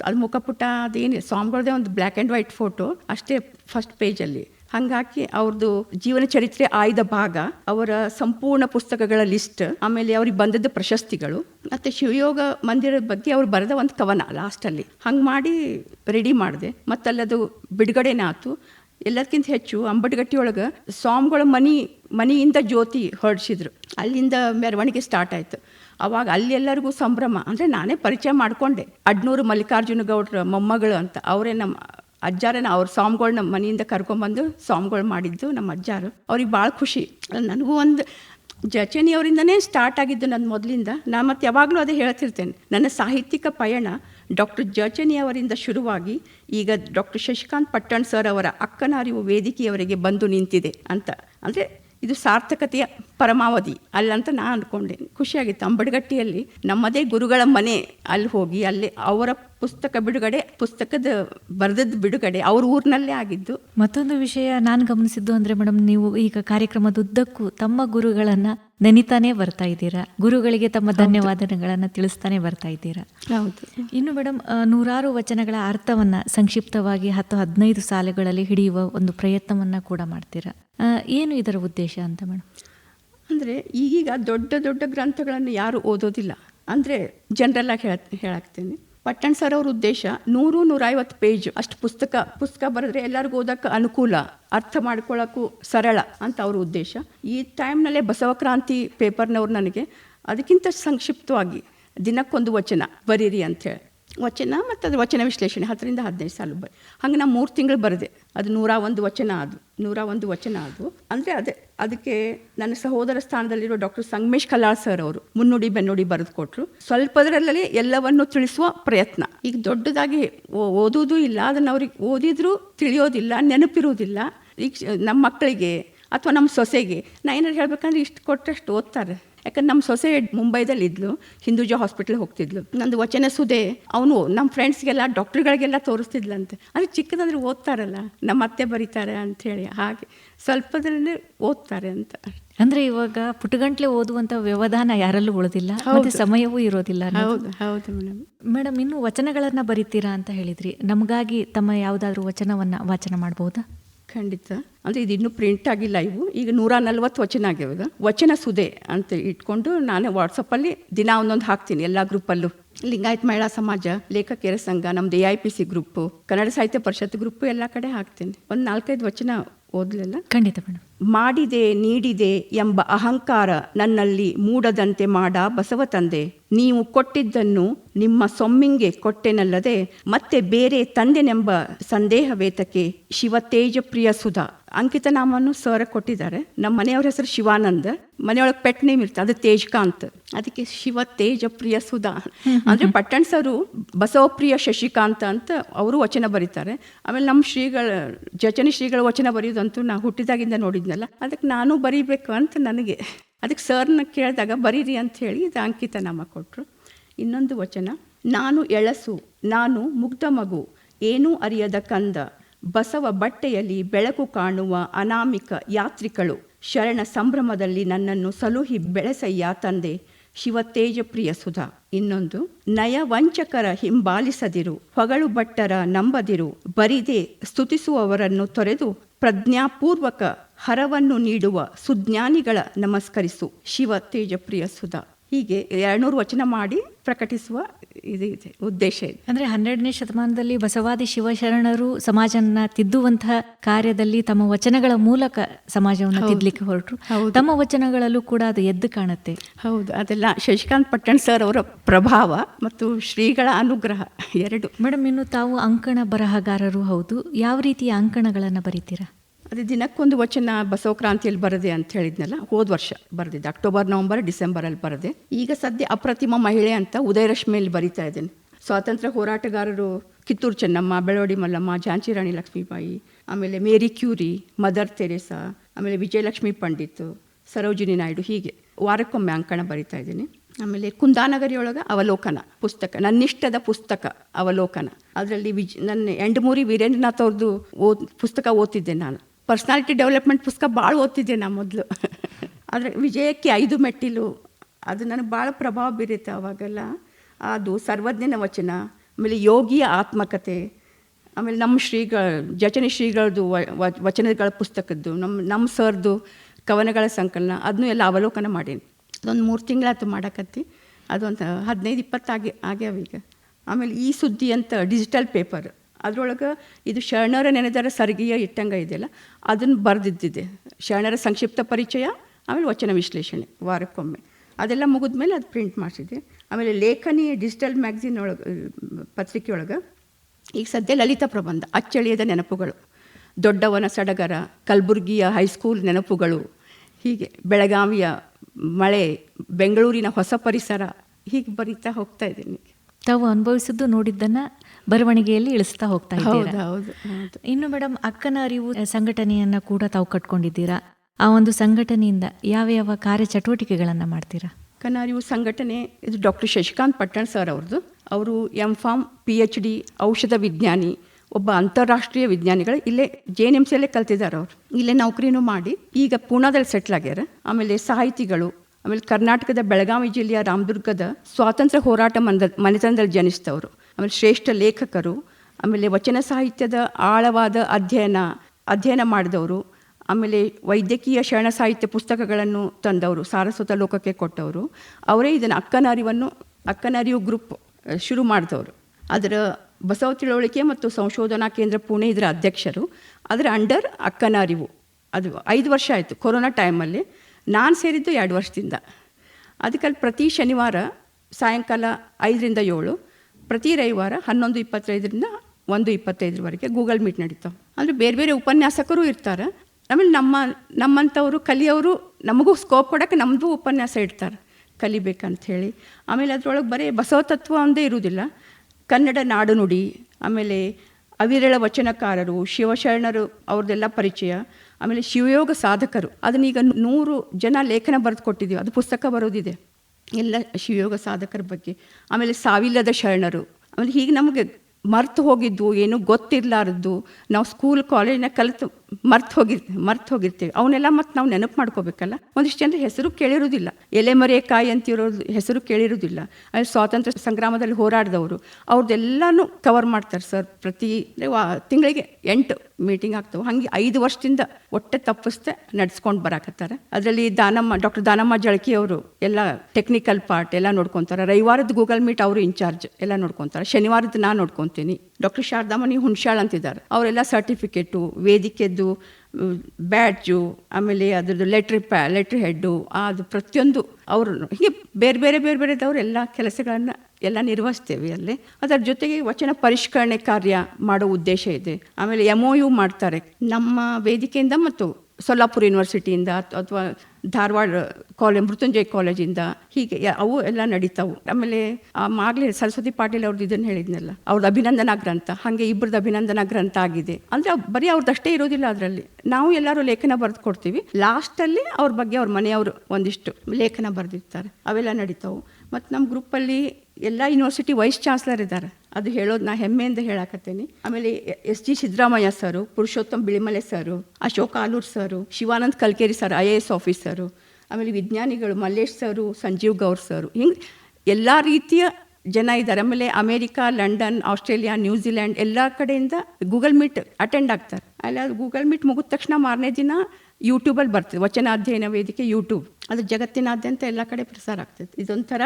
[SPEAKER 2] ಅದು ಮುಖಪುಟ ಅದೇನು ಸ್ವಾಮಿಗಳದೇ ಒಂದು ಬ್ಲ್ಯಾಕ್ ಆ್ಯಂಡ್ ವೈಟ್ ಫೋಟೋ ಅಷ್ಟೇ ಫಸ್ಟ್ ಪೇಜಲ್ಲಿ ಹಂಗಾಕಿ ಅವ್ರದ್ದು ಜೀವನ ಚರಿತ್ರೆ ಆಯ್ದ ಭಾಗ, ಅವರ ಸಂಪೂರ್ಣ ಪುಸ್ತಕಗಳ ಲಿಸ್ಟ್ ಆಮೇಲೆ ಅವ್ರಿಗೆ ಬಂದದ್ದು ಪ್ರಶಸ್ತಿಗಳು. ಮತ್ತು ಶಿವಯೋಗ ಮಂದಿರದ ಬಗ್ಗೆ ಅವ್ರು ಬರೆದ ಒಂದು ಕವನ ಲಾಸ್ಟಲ್ಲಿ ಹಂಗೆ ಮಾಡಿ ರೆಡಿ ಮಾಡಿದೆ. ಮತ್ತು ಅಲ್ಲದು ಬಿಡುಗಡೆನೇ ಆಯ್ತು ಎಲ್ಲದಕ್ಕಿಂತ ಹೆಚ್ಚು ಅಂಬಟಗಟ್ಟಿ ಒಳಗೆ ಸ್ವಾಮಿಗಳ ಮನಿ, ಮನಿಯಿಂದ ಜ್ಯೋತಿ ಹೊರಡಿಸಿದ್ರು. ಅಲ್ಲಿಂದ ಮೆರವಣಿಗೆ ಸ್ಟಾರ್ಟ್ ಆಯಿತು. ಅವಾಗ ಅಲ್ಲಿ ಎಲ್ಲರಿಗೂ ಸಂಭ್ರಮ. ಅಂದರೆ ನಾನೇ ಪರಿಚಯ ಮಾಡಿಕೊಂಡೆ. ಅಡ್ನೂರು ಮಲ್ಲಿಕಾರ್ಜುನ ಗೌಡ್ರ ಮೊಮ್ಮಗಳು ಅಂತ. ಅವರೇ ನಮ್ಮ ಅಜ್ಜಾರನ, ಅವ್ರ ನಮ್ಮ ಮನೆಯಿಂದ ಕರ್ಕೊಂಬಂದು ಸ್ವಾಮಿಗಳು ಮಾಡಿದ್ದು ನಮ್ಮ ಅಜ್ಜಾರು. ಅವ್ರಿಗೆ ಭಾಳ ಖುಷಿ. ನನಗೂ ಒಂದು ಜಚನಿಯವರಿಂದನೇ ಸ್ಟಾರ್ಟ್ ಆಗಿದ್ದು ನನ್ನ ಮೊದಲಿಂದ. ನಾನು ಮತ್ತೆ ಯಾವಾಗಲೂ ಅದೇ ಹೇಳ್ತಿರ್ತೇನೆ. ನನ್ನ ಸಾಹಿತ್ಯಿಕ ಪಯಣ ಡಾಕ್ಟರ್ ಜಚನಿಯವರಿಂದ ಶುರುವಾಗಿ ಈಗ ಡಾಕ್ಟರ್ ಶಶಿಕಾಂತ್ ಪಟ್ಟಣ್ ಸರ್ ಅವರ ಅಕ್ಕನ ಅರಿವು ವೇದಿಕೆಯವರಿಗೆ ಬಂದು ನಿಂತಿದೆ ಅಂತ. ಅಂದರೆ ಇದು ಸಾರ್ಥಕತೆಯ ಪರಮಾವಧಿ. ಅಲ್ಲಂತ ನಾನು ಅಂದ್ಕೊಂಡೆ ಖುಷಿಯಾಗಿತ್ತು. ಅಂಬಡಗಟ್ಟಿಯಲ್ಲಿ ನಮ್ಮದೇ ಗುರುಗಳ ಮನೆ ಅಲ್ಲಿ ಹೋಗಿ, ಅಲ್ಲಿ ಅವರ ಪುಸ್ತಕ ಬಿಡುಗಡೆ ಪುಸ್ತಕದ ಬರೆದದ್ದು ಬಿಡುಗಡೆ ಅವ್ರ ಊರಿನಲ್ಲೇ ಆಗಿದ್ದು.
[SPEAKER 1] ಮತ್ತೊಂದು ವಿಷಯ ನಾನು ಗಮನಿಸಿದ್ದು ಅಂದ್ರೆ ಮೇಡಮ್ ನೀವು ಈಗ ಕಾರ್ಯಕ್ರಮದ ಉದ್ದಕ್ಕೂ ತಮ್ಮ ಗುರುಗಳನ್ನ ನೆನಿತಾನೆ ಬರ್ತಾ ಇದ್ದೀರಾ? ಗುರುಗಳಿಗೆ ತಮ್ಮ ಧನ್ಯವಾದಗಳನ್ನ ತಿಳಿಸ್ತಾನೆ ಬರ್ತಾ ಇದ್ದೀರಾ?
[SPEAKER 2] ಹೌದು.
[SPEAKER 1] ಇನ್ನು ಮೇಡಮ್ ನೂರಾರು ವಚನಗಳ ಅರ್ಥವನ್ನ ಸಂಕ್ಷಿಪ್ತವಾಗಿ ಹತ್ತು ಹದಿನೈದು ಸಾಲುಗಳಲ್ಲಿ ಹಿಡಿಯುವ ಒಂದು ಪ್ರಯತ್ನವನ್ನ ಕೂಡ ಮಾಡ್ತೀರಾ? ಏನು ಇದರ ಉದ್ದೇಶ ಅಂತ ಮೇಡಮ್
[SPEAKER 2] ಅಂದರೆ ಈಗೀಗ ದೊಡ್ಡ ದೊಡ್ಡ ಗ್ರಂಥಗಳನ್ನು ಯಾರು ಓದೋದಿಲ್ಲ. ಅಂದರೆ ಜನರಲ್ಲಾಗಿ ಹೇಳ ಹೇಳಾಕ್ತೇನೆ. ಪಟ್ಟಣ್ ಸರ್ ಅವ್ರ ಉದ್ದೇಶ ನೂರು ನೂರೈವತ್ತು ಪೇಜ್ ಅಷ್ಟು ಪುಸ್ತಕ ಪುಸ್ತಕ ಬರೆದ್ರೆ ಎಲ್ಲರಿಗೂ ಓದೋಕ್ಕೆ ಅನುಕೂಲ, ಅರ್ಥ ಮಾಡ್ಕೊಳ್ಳೋಕ್ಕೂ ಸರಳ ಅಂತ ಅವ್ರ ಉದ್ದೇಶ. ಈ ಟೈಮ್ನಲ್ಲೇ ಬಸವಕ್ರಾಂತಿ ಪೇಪರ್ನವ್ರು ನನಗೆ ಅದಕ್ಕಿಂತ ಸಂಕ್ಷಿಪ್ತವಾಗಿ ದಿನಕ್ಕೊಂದು ವಚನ ಬರೀರಿ ಅಂಥೇಳಿ ವಚನ ಮತ್ತು ಅದು ವಚನ ವಿಶ್ಲೇಷಣೆ, ಹತ್ತರಿಂದ ಹದಿನೈದು ಸಾಲು ಬ ಹಂಗೆ ನಾ ಮೂರು ತಿಂಗಳು ಬರೆದೆ. ಅದು ನೂರ ಒಂದು ವಚನ ಅದು ನೂರ ಒಂದು ವಚನ ಅದು ಅಂದರೆ ಅದೇ, ಅದಕ್ಕೆ ನನ್ನ ಸಹೋದರ ಸ್ಥಾನದಲ್ಲಿರೋ ಡಾಕ್ಟರ್ ಸಂಗಮೇಶ್ ಕಲಾಳ್ ಸರ್ ಅವರು ಮುನ್ನುಡಿ ಬೆನ್ನುಡಿ ಬರೆದು ಕೊಟ್ಟರು ಸ್ವಲ್ಪದರಲ್ಲೇ ಎಲ್ಲವನ್ನು ತಿಳಿಸುವ ಪ್ರಯತ್ನ. ಈಗ ದೊಡ್ಡದಾಗಿ ಓದೋದು ಇಲ್ಲ. ಅದನ್ನು ಅವ್ರಿಗೆ ಓದಿದ್ರು ತಿಳಿಯೋದಿಲ್ಲ ನೆನಪಿರೋದಿಲ್ಲ ಈಗ ನಮ್ಮ ಮಕ್ಕಳಿಗೆ ಅಥವಾ ನಮ್ಮ ಸೊಸೆಗೆ ನಾ ಏನಾರು ಹೇಳ್ಬೇಕಂದ್ರೆ ಇಷ್ಟು ಕೊಟ್ಟರೆ ಅಷ್ಟು ಓದ್ತಾರೆ. ಯಾಕಂದ್ರೆ ನಮ್ಮ ಸೊಸೆ ಮುಂಬೈದಲ್ಲಿ ಇದ್ಲು ಹಿಂದೂಜಾ ಹಾಸ್ಪಿಟಲ್ ಹೋಗ್ತಿದ್ಲು. ನಂದು ವಚನ ಸುದೆ ಅವನು ನಮ್ಮ ಫ್ರೆಂಡ್ಸ್ಗೆಲ್ಲ ಡಾಕ್ಟ್ರುಗಳಿಗೆಲ್ಲ ತೋರಿಸ್ತಿದ್ಲಂತೆ. ಅಂದರೆ ಚಿಕ್ಕದಂದ್ರೆ ಓದ್ತಾರಲ್ಲ ನಮ್ಮ ಅತ್ತೆ ಬರೀತಾರೆ ಅಂಥೇಳಿ ಹಾಗೆ ಸ್ವಲ್ಪದಲ್ಲೇ ಓದ್ತಾರೆ ಅಂತ.
[SPEAKER 1] ಅಂದ್ರೆ ಇವಾಗ ಪುಟಗಂಟ್ಲೆ ಓದುವಂತ ವ್ಯವಧಾನ ಯಾರಲ್ಲೂ ಉಳಿದಿಲ್ಲ ಮತ್ತೆ ಸಮಯವೂ ಇರೋದಿಲ್ಲ.
[SPEAKER 2] ಹೌದು ಹೌದು ಮೇಡಮ್
[SPEAKER 1] ಮೇಡಮ್ ಇನ್ನು ವಚನಗಳನ್ನ ಬರೀತೀರಾ ಅಂತ ಹೇಳಿದ್ರಿ. ನಮಗಾಗಿ ತಮ್ಮ ಯಾವುದಾದ್ರೂ ವಚನವನ್ನ ವಾಚನ ಮಾಡಬಹುದಾ
[SPEAKER 2] ಖಂಡಿತ. ಅಂದರೆ ಇದು ಇನ್ನೂ ಪ್ರಿಂಟ್ ಆಗಿಲ್ಲ ಇವು ಈಗ ನೂರ ನಲ್ವತ್ತು ವಚನ ಆಗ್ಯಾವ ವಚನ ಸುದೆ ಅಂತ ಇಟ್ಕೊಂಡು ನಾನು ವಾಟ್ಸಪ್ಪಲ್ಲಿ ದಿನ ಒಂದೊಂದು ಹಾಕ್ತೀನಿ ಎಲ್ಲ ಗ್ರೂಪಲ್ಲೂ ಲಿಂಗಾಯತ್ ಮಹಿಳಾ ಸಮಾಜ ಲೇಖಕಿಯರ ಸಂಘ, ನಮ್ದು A I P C group Kannada Sahitya Parishat group ಎಲ್ಲ ಕಡೆ ಹಾಕ್ತೀನಿ. ಒಂದು ನಾಲ್ಕೈದು ವಚನ ಓದಲಿಲ್ಲ.
[SPEAKER 1] ಖಂಡಿತ ಮೇಡಮ್
[SPEAKER 2] ಮಾಡಿದೆ, ನೀಡಿದೆ ಎಂಬ ಅಹಂಕಾರ ನನ್ನಲ್ಲಿ ಮೂಡದಂತೆ ಮಾಡ ಬಸವ ತಂದೆ ನೀವು ಕೊಟ್ಟಿದ್ದನ್ನು ನಿಮ್ಮ ಸೊಮ್ಮಿಂಗೆ ಕೊಟ್ಟೆನಲ್ಲದೆ ಮತ್ತೆ ಬೇರೆ ತಂದೆನೆಂಬ ಸಂದೇಹವೇತಕ್ಕೆ ಶಿವತೇಜಪ್ರಿಯ ಸುಧಾ. ಅಂಕಿತ ನಾಮವನ್ನು ಸರ್ ಕೊಟ್ಟಿದ್ದಾರೆ. ನಮ್ಮ ಮನೆಯವ್ರ ಹೆಸರು ಶಿವಾನಂದ. ಮನೆಯೊಳಗೆ ಪೆಟ್ ನೇಮ್ ಇರ್ತದೆ ಅದು ತೇಜ್ಕಾಂತ್. ಅದಕ್ಕೆ ಶಿವ ತೇಜ ಪ್ರಿಯ ಸುಧಾ. ಅಂದ್ರೆ ಪಟ್ಟಣ್ ಸರು ಬಸವಪ್ರಿಯ ಶಶಿಕಾಂತ ಅಂತ ಅವರು ವಚನ ಬರೀತಾರೆ. ಆಮೇಲೆ ನಮ್ಮ ಶ್ರೀಗಳ, ಜಚನಿ ಶ್ರೀಗಳ ವಚನ ಬರೆಯೋದಂತೂ ನಾ ಹುಟ್ಟಿದಾಗಿಂದ ನೋಡಿದ್ನಲ್ಲ. ಅದಕ್ಕೆ ನಾನು ಬರೀಬೇಕು ಅಂತ ನನಗೆ. ಅದಕ್ಕೆ ಸರ್ನ ಕೇಳಿದಾಗ ಬರೀರಿ ಅಂತ ಹೇಳಿ ಇದು ಅಂಕಿತ ನಾಮ ಕೊಟ್ಟರು ಇನ್ನೊಂದು ವಚನ. ನಾನು ಎಳಸು, ನಾನು ಮುಗ್ಧ ಮಗು, ಏನೂ ಅರಿಯದ ಕಂದ ಬಸವ ಬಟ್ಟೆಯಲ್ಲಿ ಬೆಳಕು ಕಾಣುವ ಅನಾಮಿಕ ಯಾತ್ರಿಕಳು. ಶರಣ ಸಂಭ್ರಮದಲ್ಲಿ ನನ್ನನ್ನು ಸಲುಹಿ ಬೆಳೆಸಯ್ಯ ತಂದೆ ಶಿವ ತೇಜಪ್ರಿಯ ಸುಧಾ. ಇನ್ನೊಂದು, ನಯ ವಂಚಕರ ಹಿಂಬಾಲಿಸದಿರು, ಹೊಗಳು ಭಟ್ಟರ ನಂಬದಿರು, ಬರಿದೆ ಸ್ತುತಿಸುವವರನ್ನು ತೊರೆದು ಪ್ರಜ್ಞಾಪೂರ್ವಕ ಹರವನ್ನು ನೀಡುವ ಸುಜ್ಞಾನಿಗಳ ನಮಸ್ಕರಿಸು. ಶಿವ ತೇಜಪ್ರಿಯ ಸುಧಾ. ಹೀಗೆ ಎರಡ್ನೂರು ವಚನ ಮಾಡಿ ಪ್ರಕಟಿಸುವ ಇದು ಇದೆ ಉದ್ದೇಶ ಇದೆ.
[SPEAKER 1] ಅಂದ್ರೆ ಹನ್ನೆರಡನೇ ಶತಮಾನದಲ್ಲಿ ಬಸವಾದಿ ಶಿವಶರಣರು ಸಮಾಜನ ತಿದ್ದುವಂತಹ ಕಾರ್ಯದಲ್ಲಿ ತಮ್ಮ ವಚನಗಳ ಮೂಲಕ ಸಮಾಜವನ್ನು ತಿದ್ದಲಿಕ್ಕೆ ಹೊರಟರು. ತಮ್ಮ ವಚನಗಳಲ್ಲೂ ಕೂಡ ಅದು ಎದ್ದು ಕಾಣುತ್ತೆ.
[SPEAKER 2] ಹೌದು ಅದೆಲ್ಲ ಶಶಿಕಾಂತ್ ಪಟ್ಟಣ್ ಸರ್ ಅವರ ಪ್ರಭಾವ ಮತ್ತು ಶ್ರೀಗಳ ಅನುಗ್ರಹ ಎರಡು.
[SPEAKER 1] ಮೇಡಮ್ ಇನ್ನು ತಾವು ಅಂಕಣ ಬರಹಗಾರರು ಹೌದು. ಯಾವ ರೀತಿಯ ಅಂಕಣಗಳನ್ನು ಬರೀತೀರಾ?
[SPEAKER 2] ಅದೇ ದಿನಕ್ಕೊಂದು ವಚನ ಬಸವಕ್ರಾಂತಿಯಲ್ಲಿ ಬರದೆ ಅಂತ ಹೇಳಿದ್ನಲ್ಲ, ಹೋದ ವರ್ಷ ಬರೆದಿದ್ದೆ ಅಕ್ಟೋಬರ್, ನವಂಬರ್, ಡಿಸೆಂಬರಲ್ಲಿ ಬರದೆ. ಈಗ ಸದ್ಯ ಅಪ್ರತಿಮ ಮಹಿಳೆ ಅಂತ ಉದಯರಶ್ಮಿಯಲ್ಲಿ ಬರಿತಾ ಇದ್ದೇನೆ. ಸ್ವಾತಂತ್ರ್ಯ ಹೋರಾಟಗಾರರು ಕಿತ್ತೂರು ಚೆನ್ನಮ್ಮ, ಬೆಳವಡಿ ಮಲ್ಲಮ್ಮ, ಝಾನ್ಸಿ ರಾಣಿ ಲಕ್ಷ್ಮೀಬಾಯಿ, ಆಮೇಲೆ ಮೇರಿ ಕ್ಯೂರಿ, ಮದರ್ ತೆರೇಸಾ, ಆಮೇಲೆ ವಿಜಯಲಕ್ಷ್ಮಿ ಪಂಡಿತ್, ಸರೋಜಿನಿ ನಾಯ್ಡು, ಹೀಗೆ ವಾರಕ್ಕೊಮ್ಮೆ ಅಂಕಣ ಬರಿತಾ ಇದ್ದೀನಿ. ಆಮೇಲೆ ಕುಂದಾನಗರಿಯೊಳಗೆ ಅವಲೋಕನ ಪುಸ್ತಕ, ನನ್ನಿಷ್ಟದ ಪುಸ್ತಕ ಅವಲೋಕನ. ಅದರಲ್ಲಿ ವಿಜ್, ನನ್ನ ಎಂಡಮೂರಿ ವೀರೇಂದ್ರನಾಥ್ ಅವ್ರದ್ದು ಓದ್, ಪುಸ್ತಕ ಓದ್ತಿದ್ದೆ ನಾನು. ಪರ್ಸ್ನಾಲಿಟಿ ಡೆವಲಪ್ಮೆಂಟ್ ಪುಸ್ತಕ ಭಾಳ ಓದ್ತಿದ್ದೆ ನಾ ಮೊದಲು. ಆದರೆ ವಿಜಯಕ್ಕೆ ಐದು ಮೆಟ್ಟಿಲು, ಅದು ನನಗೆ ಭಾಳ ಪ್ರಭಾವ ಬೀರುತ್ತೆ ಅವಾಗೆಲ್ಲ. ಅದು ಸರ್ವಜ್ಞನ ವಚನ, ಆಮೇಲೆ ಯೋಗಿಯ ಆತ್ಮಕತೆ, ಆಮೇಲೆ ನಮ್ಮ ಶ್ರೀಗಳ, ಜಚನಿ ಶ್ರೀಗಳದ್ದು ವಚನಗಳ ಪುಸ್ತಕದ್ದು, ನಮ್ಮ ನಮ್ಮ ಸರ್ದು ಕವನಗಳ ಸಂಕಲನ, ಅದನ್ನೂ ಎಲ್ಲ ಅವಲೋಕನ ಮಾಡೀನಿ. ಅದೊಂದು ಮೂರು ತಿಂಗಳಾಯ್ತು ಮಾಡಕತ್ತಿ. ಅದೊಂದು ಹದಿನೈದು ಇಪ್ಪತ್ತಾಗಿ ಆಗ್ಯಾವ ಈಗ. ಆಮೇಲೆ ಈ ಸುದ್ದಿ ಅಂತ ಡಿಜಿಟಲ್ ಪೇಪರ್ ಅದರೊಳಗೆ ಇದು ಶರಣರ ನೆನೆದರ ಸರ್ಗೀಯ ಇಟ್ಟಂಗ ಇದೆಯಲ್ಲ, ಅದನ್ನು ಬರೆದಿದ್ದಿದೆ. ಶರಣರ ಸಂಕ್ಷಿಪ್ತ ಪರಿಚಯ, ಆಮೇಲೆ ವಚನ ವಿಶ್ಲೇಷಣೆ, ವಾರಕ್ಕೊಮ್ಮೆ. ಅದೆಲ್ಲ ಮುಗಿದ ಮೇಲೆ ಅದು ಪ್ರಿಂಟ್ ಮಾಡಿಸಿದೆ ಆಮೇಲೆ ಲೇಖನಿ ಡಿಜಿಟಲ್ ಮ್ಯಾಗ್ಝಿನ್ ಒಳಗೆ, ಪತ್ರಿಕೆಯೊಳಗೆ, ಈಗ ಸದ್ಯ ಲಲಿತ ಪ್ರಬಂಧ, ಅಚ್ಚಳಿಯದ ನೆನಪುಗಳು, ದೊಡ್ಡವನ ಸಡಗರ, ಕಲಬುರ್ಗಿಯ ಹೈಸ್ಕೂಲ್ ನೆನಪುಗಳು, ಹೀಗೆ ಬೆಳಗಾವಿಯ ಮಳೆ, ಬೆಂಗಳೂರಿನ ಹೊಸ ಪರಿಸರ, ಹೀಗೆ ಬರೀತಾ ಹೋಗ್ತಾ ಇದ್ದೀನಿ.
[SPEAKER 1] ತಾವು ಅನುಭವಿಸಿದ್ದು ನೋಡಿದ್ದನ್ನ ಬರವಣಿಗೆಯಲ್ಲಿ ಇಳಿಸ್ತಾ ಹೋಗ್ತಾ ಇದ್ದೀರಾ? ಇನ್ನು ಮೇಡಮ್ ಅಕ್ಕನ ಅರಿವು ಸಂಘಟನೆಯನ್ನ ಕೂಡ ತಾವು ಕಟ್ಕೊಂಡಿದ್ದೀರಾ? ಆ ಒಂದು ಸಂಘಟನೆಯಿಂದ ಯಾವ ಯಾವ ಕಾರ್ಯಚಟುವಟಿಕೆಗಳನ್ನ ಮಾಡ್ತೀರಾ?
[SPEAKER 2] ಕನ್ನಾರಿವು ಸಂಘಟನೆ ಇದು ಡಾಕ್ಟರ್ ಶಶಿಕಾಂತ್ ಪಟ್ಟಣ್ ಸರ್ ಅವ್ರದ್ದು. ಅವರು M pharm P H D ಔಷಧ ವಿಜ್ಞಾನಿ ಒಬ್ಬ ಅಂತಾರಾಷ್ಟ್ರೀಯ ವಿಜ್ಞಾನಿಗಳು. ಇಲ್ಲೇ ಜೆ ಎನ್ ಎಂ ಸಿಯಲ್ಲೇ ಕಲ್ತಿದ್ದಾರೆ ಅವರು. ಇಲ್ಲೇ ನೌಕರಿನೂ ಮಾಡಿ ಈಗ ಪೂನಾದಲ್ಲಿ ಸೆಟ್ಲ್ ಆಗ್ಯಾರ. ಆಮೇಲೆ ಸಾಹಿತಿಗಳು ಆಮೇಲೆ ಕರ್ನಾಟಕದ ಬೆಳಗಾವಿ ಜಿಲ್ಲೆಯ ರಾಮದುರ್ಗದ ಸ್ವಾತಂತ್ರ್ಯ ಹೋರಾಟ ಮನದ ಮನೆತನದಲ್ಲಿ ಜನಿಸಿದವರು. ಆಮೇಲೆ ಶ್ರೇಷ್ಠ ಲೇಖಕರು, ಆಮೇಲೆ ವಚನ ಸಾಹಿತ್ಯದ ಆಳವಾದ ಅಧ್ಯಯನ ಅಧ್ಯಯನ ಮಾಡಿದವರು, ಆಮೇಲೆ ವೈದ್ಯಕೀಯ ಶರಣ ಸಾಹಿತ್ಯ ಪುಸ್ತಕಗಳನ್ನು ತಂದವರು, ಸಾರಸ್ವತ ಲೋಕಕ್ಕೆ ಕೊಟ್ಟವರು. ಅವರೇ ಇದನ್ನು ಅಕ್ಕನ ಅರಿವನ್ನು, ಅಕ್ಕನ ಅರಿವು ಗ್ರೂಪ್ ಶುರು ಮಾಡಿದವರು. ಅದರ ಬಸವ ತಿಳುವಳಿಕೆ ಮತ್ತು ಸಂಶೋಧನಾ ಕೇಂದ್ರ ಪುಣೆ ಇದರ ಅಧ್ಯಕ್ಷರು. ಅದರ ಅಂಡರ್ ಅಕ್ಕನ ಅರಿವು. ಅದು ಐದು ವರ್ಷ ಆಯಿತು ಕೊರೋನಾ ಟೈಮಲ್ಲಿ. ನಾನು ಸೇರಿದ್ದು ಎರಡು ವರ್ಷದಿಂದ. ಅದಕ್ಕಲ್ಲಿ ಪ್ರತಿ ಶನಿವಾರ ಸಾಯಂಕಾಲ ಐದರಿಂದ ಏಳು. ಪ್ರತಿ ರವಿವಾರ ಹನ್ನೊಂದು ಇಪ್ಪತ್ತೈದರಿಂದ ಒಂದು ಇಪ್ಪತ್ತೈದರವರೆಗೆ ಗೂಗಲ್ ಮೀಟ್ ನಡೀತಾವೆ ಅಂದರೆ ಬೇರೆ ಬೇರೆ ಉಪನ್ಯಾಸಕರು ಇರ್ತಾರೆ. ಆಮೇಲೆ ನಮ್ಮ, ನಮ್ಮಂಥವರು, ಕಲಿಯವರು ನಮಗೂ ಸ್ಕೋಪ್ ಕೊಡೋಕ್ಕೆ ನಮ್ಮದು ಉಪನ್ಯಾಸ ಇಡ್ತಾರೆ. ಕಲಿಬೇಕಂತ ಹೇಳಿ ಆಮೇಲೆ ಅದರೊಳಗೆ ಬರೀ ಬಸವ ತತ್ವ ಒಂದೇ ಇರುವುದಿಲ್ಲ. ಕನ್ನಡ ನಾಡು ನುಡಿ, ಆಮೇಲೆ ಅವಿರಳ ವಚನಕಾರರು, ಶಿವಶರಣರು ಅವ್ರದ್ದೆಲ್ಲ ಪರಿಚಯ. ಆಮೇಲೆ ಶಿವಯೋಗ ಸಾಧಕರು. ಅದನ್ನೀಗ ನೂರು ಜನ ಲೇಖನ ಬರೆದು ಕೊಟ್ಟಿದ್ದೀವಿ. ಅದು ಪುಸ್ತಕ ಬರೋದಿದೆ. ಎಲ್ಲ ಶಿವಯೋಗ ಸಾಧಕರ ಬಗ್ಗೆ. ಆಮೇಲೆ ಸಾವಿಲ್ಲದ ಶರಣರು. ಆಮೇಲೆ ಹೀಗೆ ನಮಗೆ ಮರ್ತು ಹೋಗಿದ್ದು, ಏನು ಗೊತ್ತಿರಲಾರದ್ದು. ನಾವು ಸ್ಕೂಲ್ ಕಾಲೇಜ್ನ ಕಲಿತು ಮರ್ತು ಹೋಗಿರ್ತೀವಿ ಮರ್ತು ಹೋಗಿರ್ತೀವಿ. ಅವನ್ನೆಲ್ಲ ಮತ್ತೆ ನಾವು ನೆನಪು ಮಾಡ್ಕೋಬೇಕಲ್ಲ? ಒಂದಿಷ್ಟು ಜನರು ಹೆಸರು ಕೇಳಿರೋದಿಲ್ಲ. ಎಲೆಮರೆಕಾಯಿ ಅಂತಿರೋದು ಹೆಸರು ಕೇಳಿರೋದಿಲ್ಲ. ಅಲ್ಲಿ ಸ್ವಾತಂತ್ರ್ಯ ಸಂಗ್ರಾಮದಲ್ಲಿ ಹೋರಾಡಿದವರು. ಅವ್ರದ್ದೆಲ್ಲನೂ ಕವರ್ ಮಾಡ್ತಾರೆ ಸರ್. ಪ್ರತಿ ತಿಂಗಳಿಗೆ ಎಂಟು ಮೀಟಿಂಗ್ ಆಗ್ತವೆ. ಹಾಗೆ ಐದು ವರ್ಷದಿಂದ ಒಟ್ಟೆ ತಪ್ಪಿಸ್ದೆ ನಡ್ಸ್ಕೊಂಡು ಬರಾಕತ್ತಾರೆ. ಅದರಲ್ಲಿ ದಾನಮ್ಮ ಡಾಕ್ಟರ್ ದಾನಮ್ಮ ಜಳಕಿ ಅವರು ಎಲ್ಲ ಟೆಕ್ನಿಕಲ್ ಪಾರ್ಟ್ ಎಲ್ಲ ನೋಡ್ಕೊತಾರೆ. ರವಿವಾರದ ಗೂಗಲ್ ಮೀಟ್ ಅವರು ಇನ್ಚಾರ್ಜ್ ಎಲ್ಲ ನೋಡ್ಕೊತಾರೆ. ಶನಿವಾರದ ನಾನು ನೋಡ್ಕೊತೀನಿ. ಡಾಕ್ಟರ್ ಶಾರದಾಮಣಿ ಹುಣ್ಸಾಳ್ ಅಂತಿದ್ದಾರೆ. ಅವರೆಲ್ಲ ಸರ್ಟಿಫಿಕೇಟು ವೇದಿಕೆದ್ದು ಬ್ಯಾಡ್ಜು, ಆಮೇಲೆ ಅದರದ್ದು ಲೆಟ್ರ್ ಪ್ಯಾ, ಲೆಟ್ರ್ ಹೆಡ್ಡು, ಅದು ಪ್ರತಿಯೊಂದು ಅವರು ಹೀಗೆ ಬೇರೆ ಬೇರೆ ಬೇರೆ ಬೇರೆದವ್ರು ಎಲ್ಲ ಕೆಲಸಗಳನ್ನು ಎಲ್ಲ ನಿರ್ವಹಿಸ್ತೇವೆ ಅಲ್ಲಿ. ಅದರ ಜೊತೆಗೆ ವಚನ ಪರಿಷ್ಕರಣೆ ಕಾರ್ಯ ಮಾಡೋ ಉದ್ದೇಶ ಇದೆ. ಆಮೇಲೆ ಎಂ ಒ ಯು ಮಾಡ್ತಾರೆ. ನಮ್ಮ ವೇದಿಕೆಯಿಂದ ಮತ್ತು ಸೊಲ್ಲಾಪುರ ಯೂನಿವರ್ಸಿಟಿಯಿಂದ ಅಥವಾ ಧಾರವಾಡ ಕಾಲೇಜ್ ಮೃತ್ಯುಂಜಯ ಕಾಲೇಜಿಂದ ಹೀಗೆ ಅವು ಎಲ್ಲ ನಡೀತಾವು. ಆಮೇಲೆ ಆ ಮಾಗ್ಲಿ ಸರಸ್ವತಿ ಪಾಟೀಲ್ ಅವ್ರದ್ದು ಇದನ್ನು ಹೇಳಿದ್ನಲ್ಲ ಅವ್ರದ್ದು ಅಭಿನಂದನಾ ಗ್ರಂಥ, ಹಾಗೆ ಇಬ್ಬರದ್ದು ಅಭಿನಂದನಾ ಗ್ರಂಥ ಆಗಿದೆ. ಅಂದರೆ ಬರೀ ಅವ್ರದ್ದಷ್ಟೇ ಇರೋದಿಲ್ಲ ಅದರಲ್ಲಿ. ನಾವು ಎಲ್ಲರೂ ಲೇಖನ ಬರೆದು ಕೊಡ್ತೀವಿ. ಲಾಸ್ಟಲ್ಲಿ ಅವ್ರ ಬಗ್ಗೆ ಅವ್ರ ಮನೆಯವರು ಒಂದಿಷ್ಟು ಲೇಖನ ಬರೆದಿರ್ತಾರೆ. ಅವೆಲ್ಲ ನಡೀತಾವು. ಮತ್ತು ನಮ್ಮ ಗ್ರೂಪಲ್ಲಿ ಎಲ್ಲ ಯೂನಿವರ್ಸಿಟಿ ವೈಸ್ ಚಾನ್ಸ್ಲರ್ ಇದ್ದಾರೆ. ಅದು ಹೇಳೋದು ನಾ ಹೆಮ್ಮೆಯಿಂದ ಹೇಳಾಕತ್ತೇನೆ. ಆಮೇಲೆ S G Siddaramaiah sir, Purushottam Bilimale sir, Ashok Alur sir, Shivanand Kalkeri sir I A S officer ಆಮೇಲೆ ವಿಜ್ಞಾನಿಗಳು ಮಲ್ಲೇಶ್ ಸರು, ಸಂಜೀವ್ ಗೌರ್ ಸರು, ಹಿಂಗೆ ಎಲ್ಲ ರೀತಿಯ ಜನ ಇದ್ದಾರೆ. ಆಮೇಲೆ ಅಮೇರಿಕಾ, ಲಂಡನ್, ಆಸ್ಟ್ರೇಲಿಯಾ ನ್ಯೂಜಿಲ್ಯಾಂಡ್ ಎಲ್ಲ ಕಡೆಯಿಂದ ಗೂಗಲ್ ಮೀಟ್ ಅಟೆಂಡ್ ಆಗ್ತಾರೆ. ಅಲ್ಲಿ ಗೂಗಲ್ ಮೀಟ್ ಮುಗಿದ ತಕ್ಷಣ ಮಾರನೇ ದಿನ ಯೂಟ್ಯೂಬಲ್ಲಿ ಬರ್ತದೆ. ವಚನ ಅಧ್ಯಯನ ವೇದಿಕೆ ಯೂಟ್ಯೂಬ್ ಅದು ಜಗತ್ತಿನಾದ್ಯಂತ ಎಲ್ಲ ಕಡೆ ಪ್ರಸಾರ ಆಗ್ತದೆ ಇದೊಂಥರ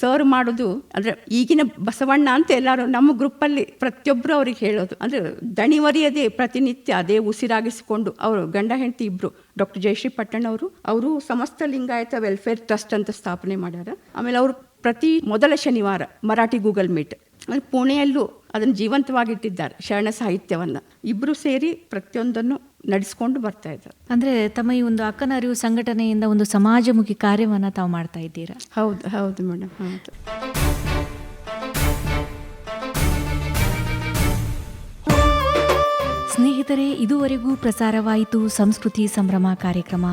[SPEAKER 2] ಸರ್ವ್ ಮಾಡೋದು, ಅಂದರೆ ಈಗಿನ ಬಸವಣ್ಣ ಅಂತ ಎಲ್ಲರೂ ನಮ್ಮ ಗ್ರೂಪಲ್ಲಿ ಪ್ರತಿಯೊಬ್ಬರು ಅವ್ರಿಗೆ ಹೇಳೋದು. ಅಂದರೆ ದಣಿವರಿಯದೇ ಪ್ರತಿನಿತ್ಯ ಅದೇ ಉಸಿರಾಗಿಸಿಕೊಂಡು ಅವರು ಗಂಡ, ಹೆಂಡತಿ ಇಬ್ಬರು ಡಾಕ್ಟರ್ ಜಯಶ್ರೀ ಪಟ್ಟಣ್ಣ ಅವರು ಅವರು ಸಮಸ್ತ ಲಿಂಗಾಯತ ವೆಲ್ಫೇರ್ ಟ್ರಸ್ಟ್ ಅಂತ ಸ್ಥಾಪನೆ ಮಾಡ್ಯಾರ. ಆಮೇಲೆ ಅವರು ಪ್ರತಿ ಮೊದಲ ಶನಿವಾರ ಮರಾಠಿ ಗೂಗಲ್ ಮೀಟ್. ಅಂದರೆ ಪುಣೆಯಲ್ಲೂ ಅದನ್ನು ಜೀವಂತವಾಗಿಟ್ಟಿದ್ದಾರೆ ಶರಣ ಸಾಹಿತ್ಯವನ್ನು. ಇಬ್ಬರು ಸೇರಿ ಪ್ರತಿಯೊಂದನ್ನು ನಡೆಸ್ಕೊಂಡು ಬರ್ತಾ ಇದ್ದಾರೆ.
[SPEAKER 1] ಅಂದ್ರೆ ತಮ್ಮ ಈ ಒಂದು ಅಕ್ಕನ ಅರಿವು ಸಂಘಟನೆಯಿಂದ ಒಂದು ಸಮಾಜಮುಖಿ ಕಾರ್ಯವನ್ನು ತಾವು ಮಾಡ್ತಾ ಇದ್ದೀರಾ?
[SPEAKER 2] ಹೌದು ಹೌದು ಮೇಡಮ್ ಹೌದು.
[SPEAKER 1] ಸ್ನೇಹಿತರೆ ಇದುವರೆಗೂ ಪ್ರಸಾರವಾಯಿತು ಸಂಸ್ಕೃತಿ ಸಂಭ್ರಮ ಕಾರ್ಯಕ್ರಮ.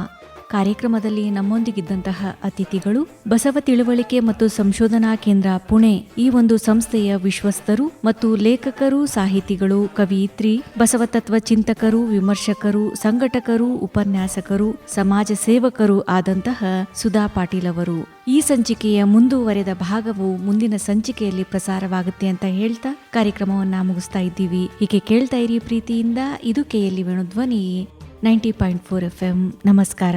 [SPEAKER 1] ಕಾರ್ಯಕ್ರಮದಲ್ಲಿ ನಮ್ಮೊಂದಿಗಿದ್ದಂತಹ ಅತಿಥಿಗಳು ಬಸವ ತಿಳುವಳಿಕೆ ಮತ್ತು ಸಂಶೋಧನಾ ಕೇಂದ್ರ ಪುಣೆ ಈ ಒಂದು ಸಂಸ್ಥೆಯ ವಿಶ್ವಸ್ತರು ಮತ್ತು ಲೇಖಕರು, ಸಾಹಿತಿಗಳು, ಕವಿಯಿತ್ರಿ ಬಸವತತ್ವ ಚಿಂತಕರು, ವಿಮರ್ಶಕರು, ಸಂಘಟಕರು, ಉಪನ್ಯಾಸಕರು, ಸಮಾಜ ಸೇವಕರು ಆದಂತಹ ಸುಧಾ ಪಾಟೀಲ್ ಅವರು. ಈ ಸಂಚಿಕೆಯ ಮುಂದುವರೆದ ಭಾಗವು ಮುಂದಿನ ಸಂಚಿಕೆಯಲ್ಲಿ ಪ್ರಸಾರವಾಗುತ್ತೆ ಅಂತ ಹೇಳ್ತಾ ಕಾರ್ಯಕ್ರಮವನ್ನ ಮುಗಿಸ್ತಾ ಇದ್ದೀವಿ. ಹೀಗೆ ಕೇಳ್ತಾ ಇರಿ ಪ್ರೀತಿಯಿಂದ. ಇದು KLE Venudhwani. Ninety point four F M ನಮಸ್ಕಾರ.